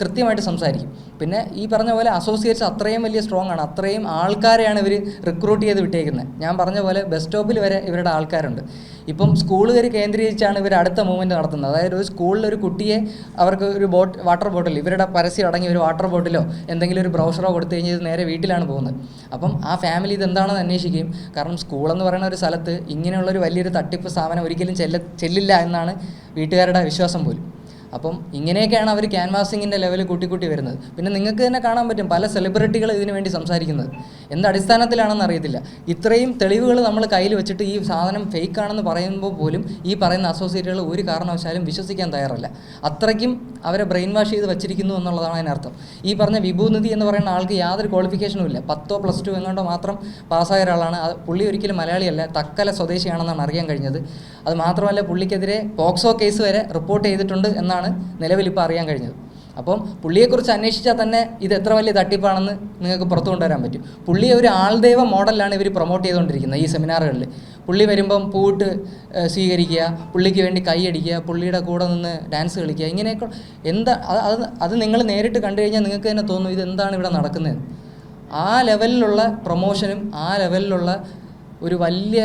Speaker 2: കൃത്യമായിട്ട് സംസാരിക്കും. പിന്നെ ഈ പറഞ്ഞ പോലെ അസോസിയേറ്റ്സ് അത്രയും വലിയ സ്ട്രോങ് ആണ്. അത്രയും ആൾക്കാരെയാണ് ഇവർ റിക്രൂട്ട് ചെയ്ത് വിട്ടേക്കുന്നത് ഞാൻ പറഞ്ഞ പോലെ ബസ് സ്റ്റോപ്പിൽ വരെ ഇവരുടെ ആൾക്കാരുണ്ട്. ഇപ്പം സ്കൂളുകാർ കേന്ദ്രീകരിച്ചാണ് ഇവർ അടുത്ത മൂവ്മെന്റ് നടത്തുന്നത്. അതായത് ഒരു സ്കൂളിൽ ഒരു കുട്ടിയെ അവർക്ക് ഒരു ബോട്ട് വാട്ടർ ബോട്ടിൽ ഇവരുടെ പരസ്യം അടങ്ങി ഒരു വാട്ടർ ബോട്ടിലോ എന്തെങ്കിലും ഒരു ബ്രൗഷറോ കൊടുത്തു കഴിഞ്ഞാൽ നേരെ വീട്ടിലാണ് പോകുന്നത്. അപ്പം ആ ഫാമിലി ഇത് എന്താണെന്ന് അന്വേഷിക്കുകയും കാരണം സ്കൂളെന്ന് പറയുന്ന ഒരു സ്ഥലത്ത് ഇങ്ങനെയുള്ളൊരു വലിയൊരു തട്ടിപ്പ് സ്ഥാപനം ഒരിക്കലും ചെല്ല ചെല്ലില്ല എന്നാണ് വീട്ടുകാരുടെ വിശ്വാസം പോലും. അപ്പം ഇങ്ങനെയൊക്കെയാണ് അവർ ക്യാൻവാസിങ്ങിന്റെ ലെവൽ കൂട്ടിക്കൂട്ടി വരുന്നത്. പിന്നെ നിങ്ങൾക്ക് തന്നെ കാണാൻ പറ്റും പല സെലിബ്രിറ്റികൾ ഇതിനു വേണ്ടി സംസാരിക്കുന്നത്. എന്ത് അടിസ്ഥാനത്തിലാണെന്ന് അറിയത്തില്ല. ഇത്രയും തെളിവുകൾ നമ്മൾ കയ്യിൽ വെച്ചിട്ട് ഈ സാധനം ഫേക്ക് ആണെന്ന് പറയുമ്പോൾ പോലും ഈ പറയുന്ന അസോസിയേറ്റുകൾ ഒരു കാരണവശാലും വിശ്വസിക്കാൻ തയ്യാറല്ല. അത്രയ്ക്കും അവരെ ബ്രെയിൻ വാഷ് ചെയ്ത് വെച്ചിരിക്കുന്നു എന്നുള്ളതാണ് അതിനർത്ഥം. ഈ പറഞ്ഞ വിഭൂനിധി എന്ന് പറയുന്ന ആൾക്ക് യാതൊരു ക്വാളിഫിക്കേഷനും ഇല്ല. പത്തോ പ്ലസ് ടു എങ്ങാണ്ടോ മാത്രം പാസ്സായ ഒരാളാണ്. പുള്ളി ഒരിക്കലും മലയാളിയല്ല. തക്കല സ്വദേശിയാണെന്നാണ് അറിയാൻ കഴിഞ്ഞത്. അത് മാത്രമല്ല പുള്ളിക്കെതിരെ പോക്സോ കേസ് വരെ റിപ്പോർട്ട് ചെയ്തിട്ടുണ്ട് എന്നാണ് നിലവിൽ ഇപ്പോൾ അറിയാൻ കഴിഞ്ഞത്. അപ്പം പുള്ളിയെക്കുറിച്ച് അന്വേഷിച്ചാൽ തന്നെ ഇത് എത്ര വലിയ തട്ടിപ്പാണെന്ന് നിങ്ങൾക്ക് പുറത്തു കൊണ്ടുവരാൻ പറ്റും. പുള്ളിയെ ഒരു ആൾദൈവ മോഡലാണ് ഇവർ പ്രൊമോട്ട് ചെയ്തുകൊണ്ടിരിക്കുന്നത് ഈ സെമിനാറുകളിൽ. പുള്ളി വരുമ്പം പൂട്ട് സ്വീകരിക്കുക പുള്ളിക്ക് വേണ്ടി കൈയടിക്കുക പുള്ളിയുടെ കൂടെ നിന്ന് ഡാൻസ് കളിക്കുക ഇങ്ങനെയൊക്കെ എന്താ അത് അത് നിങ്ങൾ നേരിട്ട് കണ്ടു കഴിഞ്ഞാൽ നിങ്ങൾക്ക് തന്നെ തോന്നും ഇത് എന്താണ് ഇവിടെ നടക്കുന്നത് ആ ലെവലിലുള്ള പ്രൊമോഷനും ആ ലെവലിലുള്ള ഒരു വലിയ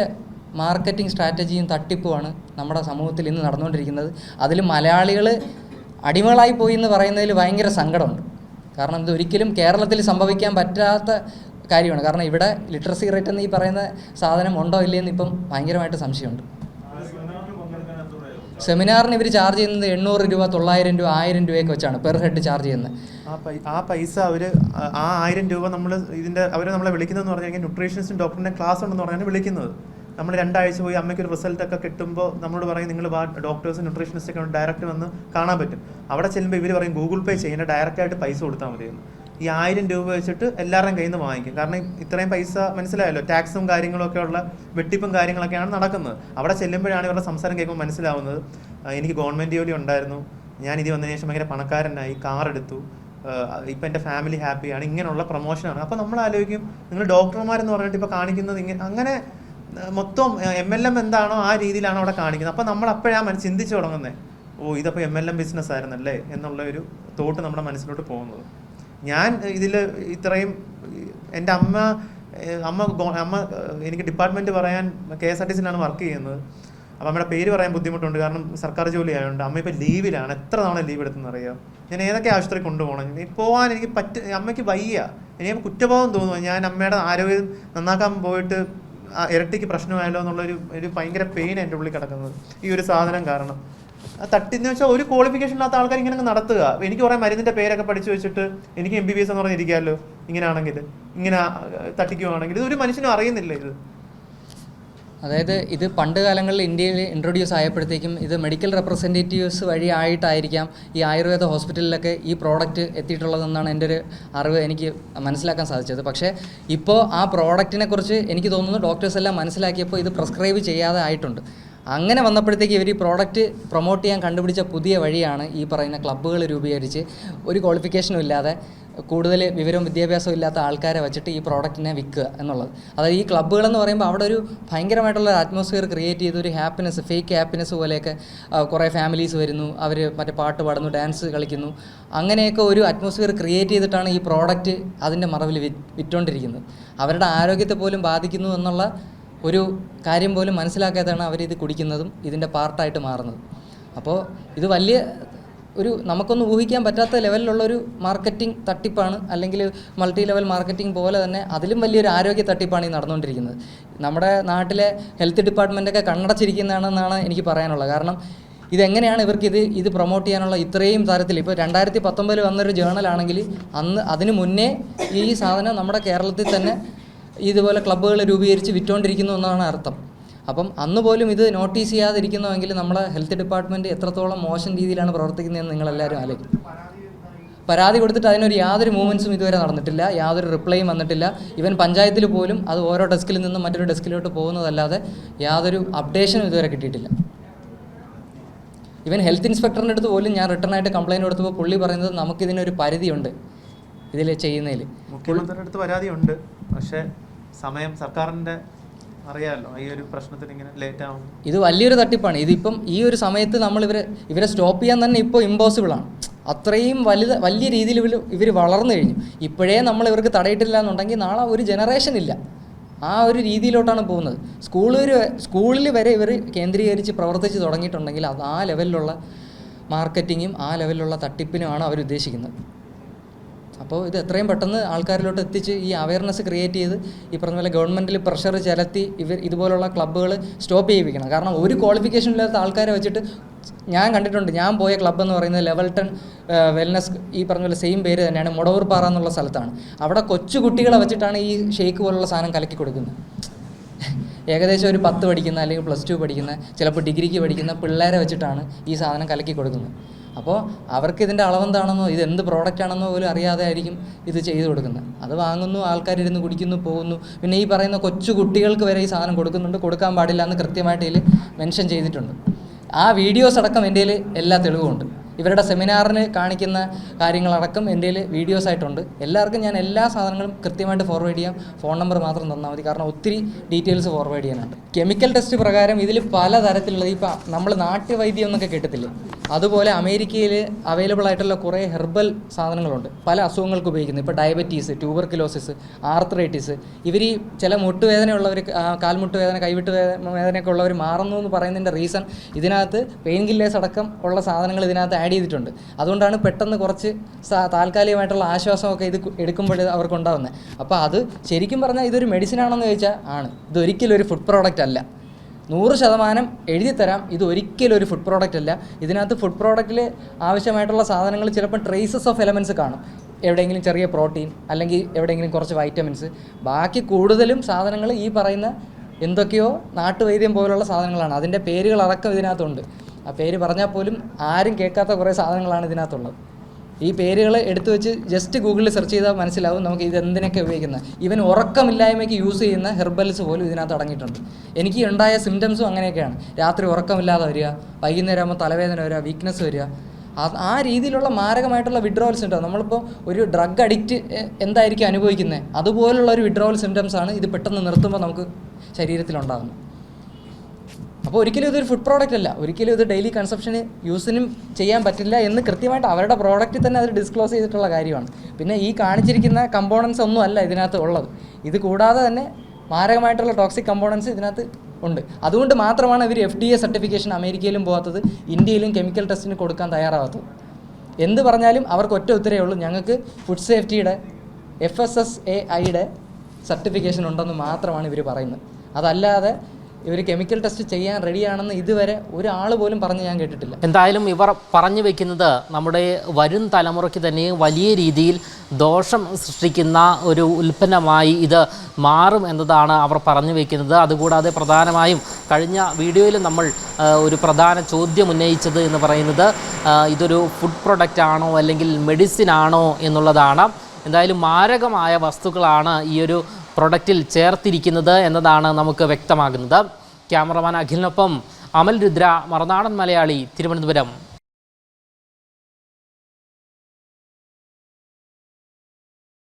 Speaker 2: മാർക്കറ്റിംഗ് സ്ട്രാറ്റജിയും തട്ടിപ്പുമാണ് നമ്മുടെ സമൂഹത്തിൽ ഇന്ന് നടന്നുകൊണ്ടിരിക്കുന്നത്. അതിൽ മലയാളികൾ അടിമകളായി പോയി എന്ന് പറയുന്നതിൽ ഭയങ്കര സങ്കടമുണ്ട്. കാരണം ഇത് ഒരിക്കലും കേരളത്തിൽ സംഭവിക്കാൻ പറ്റാത്ത കാര്യമാണ്. കാരണം ഇവിടെ ലിറ്ററസി റേറ്റ് എന്ന് ഈ പറയുന്ന സാധനം ഉണ്ടോ ഇല്ലയെന്ന് ഇപ്പം ഭയങ്കരമായിട്ട് സംശയമുണ്ട്. സെമിനാറിന് ഇവർ ചാർജ് ചെയ്യുന്നത് എണ്ണൂറ് രൂപ തൊള്ളായിരം രൂപ ആയിരം രൂപയൊക്കെ വെച്ചാണ് പെർ ഹെഡ് ചാർജ് ചെയ്യുന്നത്.
Speaker 3: ആ പൈസ അവർ ആ ആയിരം രൂപ നമ്മൾ ഇതിന്റെ അവർ നമ്മളെ വിളിക്കുന്നതെന്ന് പറഞ്ഞാൽ ന്യൂട്രീഷനിസ്റ്റും ഡോക്ടറിന്റെ ക്ലാസ് ഉണ്ടെന്ന് പറഞ്ഞാണ് വിളിക്കുന്നത്. നമ്മൾ രണ്ടാഴ്ച പോയി അമ്മയ്ക്ക് ഒരു റിസൾട്ട് ഒക്കെ കിട്ടുമ്പോൾ നമ്മളോട് പറയും നിങ്ങൾ ഡോക്ടേഴ്സ് ന്യൂട്രീഷനിസ്റ്റ് ഒക്കെ ഡയറക്റ്റ് വന്ന് കാണാൻ പറ്റും. അവിടെ ചെല്ലുമ്പോൾ ഇവർ പറയും ഗൂഗിൾ പേ ഡയറക്റ്റ് ആയിട്ട് പൈസ കൊടുത്താൽ മതിയെന്ന്. ഈ ആയിരം രൂപ വെച്ചിട്ട് എല്ലാവരുടെയും കയ്യിൽ നിന്ന് വാങ്ങിക്കും. കാരണം ഇത്രയും പൈസ മനസ്സിലായല്ലോ ടാക്സും കാര്യങ്ങളൊക്കെ ഉള്ള വെട്ടിപ്പും കാര്യങ്ങളൊക്കെയാണ് നടക്കുന്നത്. അവിടെ ചെല്ലുമ്പോഴാണ് ഇവരുടെ സംസാരം കേൾക്കുമ്പോൾ മനസ്സിലാവുന്നത് എനിക്ക് ഗവൺമെന്റ് ജോലി ഉണ്ടായിരുന്നു. ഞാൻ ഇത് വന്നതിന് ശേഷം ഭയങ്കര പണക്കാരനായി കാർ എടുത്തു. ഇപ്പം എന്റെ ഫാമിലി ഹാപ്പിയാണ് ഇങ്ങനെയുള്ള പ്രൊമോഷനാണ് അപ്പോൾ നമ്മൾ ആലോചിക്കും നിങ്ങൾ ഡോക്ടർമാരെന്ന് പറഞ്ഞിട്ട് ഇപ്പോൾ കാണിക്കുന്നത് ഇങ്ങനെ അങ്ങനെ മൊത്തം എം എൽ എം എന്താണോ ആ രീതിയിലാണ് അവിടെ കാണിക്കുന്നത്. അപ്പോൾ നമ്മൾ അപ്പോഴാണ് മനസ്സ് ചിന്തിച്ചു തുടങ്ങുന്നത് ഓ ഇതപ്പോൾ എം എൽ എം ബിസിനസ് ആയിരുന്നല്ലേ എന്നുള്ള ഒരു തോട്ട് നമ്മുടെ മനസ്സിലോട്ട് പോകുന്നത്. ഞാൻ ഇതിൽ ഇത്രയും എന്റെ അമ്മ അമ്മ അമ്മ എനിക്ക് ഡിപ്പാർട്ട്മെന്റ് പറയാൻ കെ എസ് ആർ ടി സിയിലാണ് വർക്ക് ചെയ്യുന്നത്. അപ്പോൾ അമ്മയുടെ പേര് പറയാൻ ബുദ്ധിമുട്ടുണ്ട്. കാരണം സർക്കാർ ജോലി ആയതുകൊണ്ട് അമ്മ ഇപ്പോൾ ലീവിലാണ്. എത്ര തവണ ലീവ് എടുത്തെന്ന് അറിയാം ഞാൻ ഏതൊക്കെ ആശുപത്രി കൊണ്ടുപോകണം? പോകാൻ എനിക്ക് പറ്റ അമ്മയ്ക്ക് വയ്യ. എനിക്ക് കുറ്റബോധം തോന്നുന്നു ഞാൻ അമ്മയുടെ ആരോഗ്യം നന്നാക്കാൻ പോയിട്ട് ഇരട്ടിക്ക് പ്രശ്നമായല്ലോ എന്നുള്ളൊരു ഒരു ഭയങ്കര പെയിൻ എന്റെ ഉള്ളിൽ കിടക്കുന്നത്. ഈ ഒരു സാധനം കാരണം. തട്ടിന്ന് വെച്ചാൽ ഒരു ക്വാളിഫിക്കേഷൻ ഇല്ലാത്ത ആൾക്കാർ ഇങ്ങനെ നടത്തുക. എനിക്ക് കുറേ മരുന്നിന്റെ പേരൊക്കെ പഠിച്ചു വെച്ചിട്ട് എനിക്ക് എം ബി ബി എസ് എന്ന് പറഞ്ഞിരിക്കാമല്ലോ. ഇങ്ങനെയാണെങ്കിൽ ഇങ്ങനെ തട്ടിക്കുവാണെങ്കിൽ. ഇത് ഒരു മനുഷ്യനും അറിയുന്നില്ല ഇത്.
Speaker 2: അതായത് ഇത് പണ്ട് കാലങ്ങളിൽ ഇന്ത്യയിൽ ഇൻട്രൊഡ്യൂസ് ആയപ്പോഴത്തേക്കും ഇത് മെഡിക്കൽ റെപ്രസെന്റേറ്റീവ്സ് വഴി ആയിട്ടായിരിക്കാം ഈ ആയുർവേദ ഹോസ്പിറ്റലിലൊക്കെ ഈ പ്രോഡക്റ്റ് എത്തിയിട്ടുള്ളതെന്നാണ് എന്റെ ഒരു അറിവ് എനിക്ക് മനസ്സിലാക്കാൻ സാധിച്ചത്. പക്ഷേ ഇപ്പോൾ ആ പ്രോഡക്റ്റിനെ കുറിച്ച് എനിക്ക് തോന്നുന്നു ഡോക്ടേഴ്സ് എല്ലാം മനസ്സിലാക്കിയപ്പോൾ ഇത് പ്രിസ്ക്രൈബ് ചെയ്യാതെ ആയിട്ടുണ്ട്. അങ്ങനെ വന്നപ്പോഴത്തേക്ക് ഇവർ ഈ പ്രോഡക്റ്റ് പ്രൊമോട്ട് ചെയ്യാൻ കണ്ടുപിടിച്ച പുതിയ വഴിയാണ് ഈ പറയുന്ന ക്ലബ്ബുകൾ രൂപീകരിച്ച് ഒരു ക്വാളിഫിക്കേഷനും ഇല്ലാതെ കൂടുതൽ വിവരവും വിദ്യാഭ്യാസവും ഇല്ലാത്ത ആൾക്കാരെ വെച്ചിട്ട് ഈ പ്രോഡക്റ്റിനെ വിൽക്കുക എന്നുള്ളത്. അതായത് ഈ ക്ലബ്ബുകളെന്ന് പറയുമ്പോൾ അവിടെ ഒരു ഭയങ്കരമായിട്ടുള്ള അറ്റ്മോസ്ഫിയർ ക്രിയേറ്റ് ചെയ്ത് ഒരു ഹാപ്പിനെസ് ഫേക്ക് ഹാപ്പിനെസ് പോലെയൊക്കെ കുറേ ഫാമിലീസ് വരുന്നു അവർ മറ്റേ പാട്ട് പാടുന്നു ഡാൻസ് കളിക്കുന്നു. അങ്ങനെയൊക്കെ ഒരു അറ്റ്മോസ്ഫിയർ ക്രിയേറ്റ് ചെയ്തിട്ടാണ് ഈ പ്രോഡക്റ്റ് അതിന്റെ മറവിൽ വി വിറ്റുകൊണ്ടിരിക്കുന്നത് അവരുടെ ആരോഗ്യത്തെ പോലും ബാധിക്കുന്നു എന്നുള്ള ഒരു കാര്യം പോലും മനസ്സിലാക്കാത്തതാണ് അവരിത് കുടിക്കുന്നതും ഇതിന്റെ പാർട്ടായിട്ട് മാറുന്നത്. അപ്പോൾ ഇത് വലിയ ഒരു നമുക്കൊന്നും ഊഹിക്കാൻ പറ്റാത്ത ലെവലിലുള്ള ഒരു മാർക്കറ്റിംഗ് തട്ടിപ്പാണ് അല്ലെങ്കിൽ മൾട്ടി ലെവൽ മാർക്കറ്റിംഗ് പോലെ തന്നെ അതിലും വലിയൊരു ആരോഗ്യ തട്ടിപ്പാണ് ഈ നടന്നുകൊണ്ടിരിക്കുന്നത്. നമ്മുടെ നാട്ടിലെ ഹെൽത്ത് ഡിപ്പാർട്ട്മെന്റൊക്കെ കണ്ണടച്ചിരിക്കുന്നതാണെന്നാണ് എനിക്ക് പറയാനുള്ളത്. കാരണം ഇതെങ്ങനെയാണ് ഇവർക്ക് ഇത് ഇത് പ്രൊമോട്ട് ചെയ്യാനുള്ള ഇത്രയും തരത്തിൽ ഇപ്പോൾ രണ്ടായിരത്തി പത്തൊമ്പതിൽ വന്നൊരു ജേണലാണെങ്കിൽ അന്ന് അതിന് മുന്നേ ഈ സാധനം നമ്മുടെ കേരളത്തിൽ തന്നെ ഇതുപോലെ ക്ലബ്ബുകൾ രൂപീകരിച്ച് വിറ്റുകൊണ്ടിരിക്കുന്നു എന്നാണ് അർത്ഥം. അപ്പം അന്ന് പോലും ഇത് നോട്ടീസ് ചെയ്യാതിരിക്കുന്നുവെങ്കിൽ നമ്മളെ ഹെൽത്ത് ഡിപ്പാർട്ട്മെന്റ് എത്രത്തോളം മോശം രീതിയിലാണ് പ്രവർത്തിക്കുന്നതെന്ന് നിങ്ങളെല്ലാവരും ആലോചിക്കും. പരാതി കൊടുത്തിട്ട് അതിനൊരു യാതൊരു മൂവ്മെന്റ്സും ഇതുവരെ നടന്നിട്ടില്ല യാതൊരു റിപ്ലൈയും വന്നിട്ടില്ല. ഇവൻ പഞ്ചായത്തിൽ പോലും അത് ഓരോ ഡെസ്കിൽ നിന്നും മറ്റൊരു ഡെസ്കിലോട്ട് പോകുന്നതല്ലാതെ യാതൊരു അപ്ഡേഷനും ഇതുവരെ കിട്ടിയിട്ടില്ല. ഇവൻ ഹെൽത്ത് ഇൻസ്പെക്ടറിന്റെ അടുത്ത് പോലും ഞാൻ റിട്ടേൺ ആയിട്ട് കംപ്ലയിന്റ് കൊടുത്തപ്പോൾ പുള്ളി പറയുന്നത് നമുക്കിതിനൊരു പരിധിയുണ്ട് ഇതിൽ ചെയ്യുന്നതിൽ
Speaker 3: മുഖ്യമന്ത്രിയുടെ അടുത്ത് പരാതിയുണ്ട് പക്ഷേ സമയം സർക്കാരിന്റെ അറിയാമല്ലോ ഈ ഒരു പ്രശ്നത്തിന് ഇങ്ങനെ ലേറ്റ് ആവും
Speaker 2: ഇത് വലിയൊരു തട്ടിപ്പാണ്. ഇതിപ്പം ഈ ഒരു സമയത്ത് നമ്മൾ ഇവരെ ഇവരെ സ്റ്റോപ്പ് ചെയ്യാൻ തന്നെ ഇപ്പോൾ ഇമ്പോസിബിൾ ആണ്. അത്രയും വലുത് വലിയ രീതിയിൽ ഇവർ ഇവർ വളർന്നു കഴിഞ്ഞു. ഇപ്പോഴേ നമ്മൾ ഇവർക്ക് തടയിട്ടില്ല എന്നുണ്ടെങ്കിൽ നാളെ ഒരു ജനറേഷൻ ഇല്ല. ആ ഒരു രീതിയിലോട്ടാണ് പോകുന്നത്. സ്കൂളിൽ സ്കൂളിൽ വരെ ഇവർ കേന്ദ്രീകരിച്ച് പ്രവർത്തിച്ച് തുടങ്ങിയിട്ടുണ്ടെങ്കിൽ അത് ആ ലെവലിലുള്ള മാർക്കറ്റിങ്ങും ആ ലെവലിലുള്ള തട്ടിപ്പിനുമാണ് അവർ ഉദ്ദേശിക്കുന്നത് അപ്പോൾ ഇത് എത്രയും പെട്ടെന്ന് ആൾക്കാരിലോട്ട് എത്തിച്ച് ഈ അവയർനെസ് ക്രിയേറ്റ് ചെയ്ത് ഈ പറഞ്ഞ പോലെ ഗവൺമെന്റിൽ പ്രഷർ ചെലുത്തി ഇവർ ഇതുപോലുള്ള ക്ലബ്ബുകൾ സ്റ്റോപ്പ് ചെയ്യിപ്പിക്കണം. കാരണം ഒരു ക്വാളിഫിക്കേഷൻ ഇല്ലാത്ത ആൾക്കാരെ വെച്ചിട്ട് ഞാൻ കണ്ടിട്ടുണ്ട് ഞാൻ പോയ ക്ലബ്ബ് എന്ന് പറയുന്നത് ലെവൽ ടെൻ വെൽനസ് ഈ പറഞ്ഞ പോലെ സെയിം പേര് തന്നെയാണ് മുടവൂർ പാറ എന്നുള്ള സ്ഥലത്താണ്. അവിടെ കൊച്ചു കുട്ടികളെ വെച്ചിട്ടാണ് ഈ ഷേക്ക് പോലുള്ള സാധനം കലക്കി കൊടുക്കുന്നത്. ഏകദേശം ഒരു പത്ത് പഠിക്കുന്ന അല്ലെങ്കിൽ പ്ലസ് ടു പഠിക്കുന്ന ചിലപ്പോൾ ഡിഗ്രിക്ക് പഠിക്കുന്ന പിള്ളേരെ വെച്ചിട്ടാണ് ഈ സാധനം കലക്കി കൊടുക്കുന്നത്. അപ്പോൾ അവർക്ക് ഇതിന്റെ അളവെന്താണെന്നോ ഇത് എന്ത് പ്രോഡക്റ്റ് ആണെന്നോ പോലും അറിയാതെ ആയിരിക്കും ഇത് ചെയ്തു കൊടുക്കുന്നത്. അത് വാങ്ങുന്നു ആൾക്കാരിരുന്ന് കുടിക്കുന്നു പോകുന്നു. പിന്നെ ഈ പറയുന്ന കൊച്ചു കുട്ടികൾക്ക് വരെ ഈ സാധനം കൊടുക്കുന്നുണ്ട്. കൊടുക്കാൻ പാടില്ല എന്ന് കൃത്യമായിട്ട് ഇതിൽ മെൻഷൻ ചെയ്തിട്ടുണ്ട്. ആ വീഡിയോസ് അടക്കം എന്റെ എല്ലാ തെളിവുമുണ്ട്. ഇവരുടെ സെമിനാറിന് കാണിക്കുന്ന കാര്യങ്ങളടക്കം എന്റെ വീഡിയോസ് ആയിട്ടുണ്ട്. എല്ലാവർക്കും ഞാൻ എല്ലാ സാധനങ്ങളും കൃത്യമായിട്ട് ഫോർവേഡ് ചെയ്യാം. ഫോൺ നമ്പർ മാത്രം തന്നാൽ മതി. കാരണം ഒത്തിരി ഡീറ്റെയിൽസ് ഫോർവേഡ് ചെയ്യാനുണ്ട് കെമിക്കൽ ടെസ്റ്റ് പ്രകാരം ഇതിൽ പല തരത്തിലുള്ള ഇപ്പം നമ്മൾ നാട്ടുവൈദ്യം എന്നൊക്കെ കേട്ടത്തില്ലേ അതുപോലെ അമേരിക്കയിൽ അവൈലബിൾ ആയിട്ടുള്ള കുറേ ഹെർബൽ സാധനങ്ങളുണ്ട്. പല അസുഖങ്ങൾക്ക് ഉപയോഗിക്കുന്നത് ഇപ്പോൾ ഡയബറ്റീസ് ട്യൂബർക്കുലോസിസ് ആർത്രൈറ്റിസ് ഇവർ ഈ ചില മുട്ടുവേദനയുള്ളവർ കാൽമുട്ട് വേദന കൈവിട്ട് വേദന വേദനയൊക്കെ ഉള്ളവർ മാറുന്നു എന്ന് പറയുന്നതിന്റെ റീസൺ ഇതിനകത്ത് പെയിൻ കില്ലേഴ്സ് അടക്കം ഉള്ള സാധനങ്ങൾ ഇതിനകത്ത് ആഡ് ചെയ്തിട്ടുണ്ട്. അതുകൊണ്ടാണ് പെട്ടെന്ന് കുറച്ച് താൽക്കാലികമായിട്ടുള്ള ആശ്വാസമൊക്കെ ഇത് എടുക്കുമ്പോഴേ അവർക്ക് ഉണ്ടാകുന്നത് അപ്പോൾ അത് ശരിക്കും പറഞ്ഞാൽ ഇതൊരു മെഡിസിൻ ആണെന്ന് ചോദിച്ചാൽ ആണ്. ഇതൊരിക്കലും ഒരു ഫുഡ് പ്രോഡക്റ്റ് അല്ല. നൂറ് ശതമാനം എഴുതി തരാം. ഇത് ഒരിക്കലും ഒരു ഫുഡ് പ്രോഡക്റ്റ് അല്ല. ഇതിനകത്ത് ഫുഡ് പ്രോഡക്റ്റിൽ ആവശ്യമായിട്ടുള്ള സാധനങ്ങൾ ചിലപ്പോൾ ട്രേസസ് ഓഫ് എലമെന്റ്സ് കാണും. എവിടെയെങ്കിലും ചെറിയ പ്രോട്ടീൻ അല്ലെങ്കിൽ എവിടെയെങ്കിലും കുറച്ച് വൈറ്റമിൻസ് ബാക്കി കൂടുതലും സാധനങ്ങൾ ഈ പറയുന്ന എന്തൊക്കെയോ നാട്ടുവൈദ്യം പോലുള്ള സാധനങ്ങളാണ്. അതിന്റെ പേരുകളടക്കം ഇതിനകത്തുണ്ട്. ആ പേര് പറഞ്ഞാൽ പോലും ആരും കേൾക്കാത്ത കുറേ സാധനങ്ങളാണ് ഇതിനകത്തുള്ളത്. ഈ പേരുകൾ എടുത്തു വെച്ച് ജസ്റ്റ് ഗൂഗിളിൽ സെർച്ച് ചെയ്താൽ മനസ്സിലാവും നമുക്ക് ഇത് എന്തിനൊക്കെ ഉപയോഗിക്കുന്നത്. ഇവൻ ഉറക്കമില്ലായ്മയ്ക്ക് യൂസ് ചെയ്യുന്ന ഹെർബൽസ് പോലും ഇതിനകത്ത് അടങ്ങിയിട്ടുണ്ട്. എനിക്ക് ഉണ്ടായ സിംറ്റംസും അങ്ങനെയൊക്കെയാണ്. രാത്രി ഉറക്കമില്ലാതെ വരിക വൈകുന്നേരം ആകുമ്പോൾ തലവേദന വരിക വീക്ക്നെസ് വരിക. ആ- രീതിയിലുള്ള മാരകമായിട്ടുള്ള വിഡ്രോവൽ സിംറ്റം നമ്മളിപ്പോൾ ഒരു ഡ്രഗ് അഡിക്റ്റ് എന്തായിരിക്കും അനുഭവിക്കുന്നത് അതുപോലുള്ള ഒരു വിഡ്രോവൽ ആണ് ഇത് പെട്ടെന്ന് നിർത്തുമ്പോൾ നമുക്ക് ശരീരത്തിലുണ്ടാകുന്നത് അപ്പോൾ ഒരിക്കലും ഇതൊരു ഫുഡ് പ്രോഡക്റ്റ് അല്ല. ഒരിക്കലും ഇത് ഡെയിലി കൺസപ്ഷന് യൂസിനും ചെയ്യാൻ പറ്റില്ല എന്ന് കൃത്യമായിട്ട് അവരുടെ പ്രോഡക്റ്റിൽ തന്നെ അത് ഡിസ്ക്ലോസ് ചെയ്തിട്ടുള്ള കാര്യമാണ്. പിന്നെ ഈ കാണിച്ചിരിക്കുന്ന കമ്പോണൻസ് ഒന്നും അല്ല ഇതിനകത്ത് ഉള്ളത്. ഇത് കൂടാതെ തന്നെ മാരകമായിട്ടുള്ള ടോക്സിക് കമ്പോണൻസ് ഇതിനകത്ത് ഉണ്ട്. അതുകൊണ്ട് മാത്രമാണ് ഇവർ എഫ് ഡി എ സർട്ടിഫിക്കേഷൻ അമേരിക്കയിലും പോകാത്തത് ഇന്ത്യയിലും കെമിക്കൽ ടെസ്റ്റിന് കൊടുക്കാൻ തയ്യാറാവാത്തത്. എന്ത് പറഞ്ഞാലും അവർക്ക് ഒറ്റ ഉത്തരവേ ഉള്ളൂ. ഞങ്ങൾക്ക് ഫുഡ് സേഫ്റ്റിയുടെ എഫ് എസ് എസ് എ ഐയുടെ സർട്ടിഫിക്കേഷൻ ഉണ്ടെന്ന് മാത്രമാണ് ഇവർ പറയുന്നത്. അതല്ലാതെ ഇവർ കെമിക്കൽ ടെസ്റ്റ് ചെയ്യാൻ റെഡിയാണെന്ന് ഇതുവരെ ഒരാൾ പോലും പറഞ്ഞ് ഞാൻ കേട്ടിട്ടില്ല.
Speaker 4: എന്തായാലും ഇവർ പറഞ്ഞു വെക്കുന്നത് നമ്മുടെ വരും തലമുറയ്ക്ക് തന്നെ വലിയ രീതിയിൽ ദോഷം സൃഷ്ടിക്കുന്ന ഒരു ഉൽപ്പന്നമായി ഇത് മാറും എന്നതാണ് അവർ പറഞ്ഞു വെക്കുന്നത്. അതുകൂടാതെ പ്രധാനമായും കഴിഞ്ഞ വീഡിയോയിൽ നമ്മൾ ഒരു പ്രധാന ചോദ്യം ഉന്നയിച്ചത് എന്ന് പറയുന്നത് ഇതൊരു ഫുഡ് പ്രൊഡക്റ്റ് ആണോ അല്ലെങ്കിൽ മെഡിസിൻ ആണോ എന്നുള്ളതാണ്. എന്തായാലും മാരകമായ വസ്തുക്കളാണ് ഈ ഒരു പ്രൊഡക്റ്റിൽ ചേർത്തിരിക്കുന്നത് എന്നതാണ് നമുക്ക് വ്യക്തമാകുന്നത്. ക്യാമറമാൻ അഖിലിനൊപ്പം അമൽ രുദ്ര മറുനാടൻ മലയാളി തിരുവനന്തപുരം.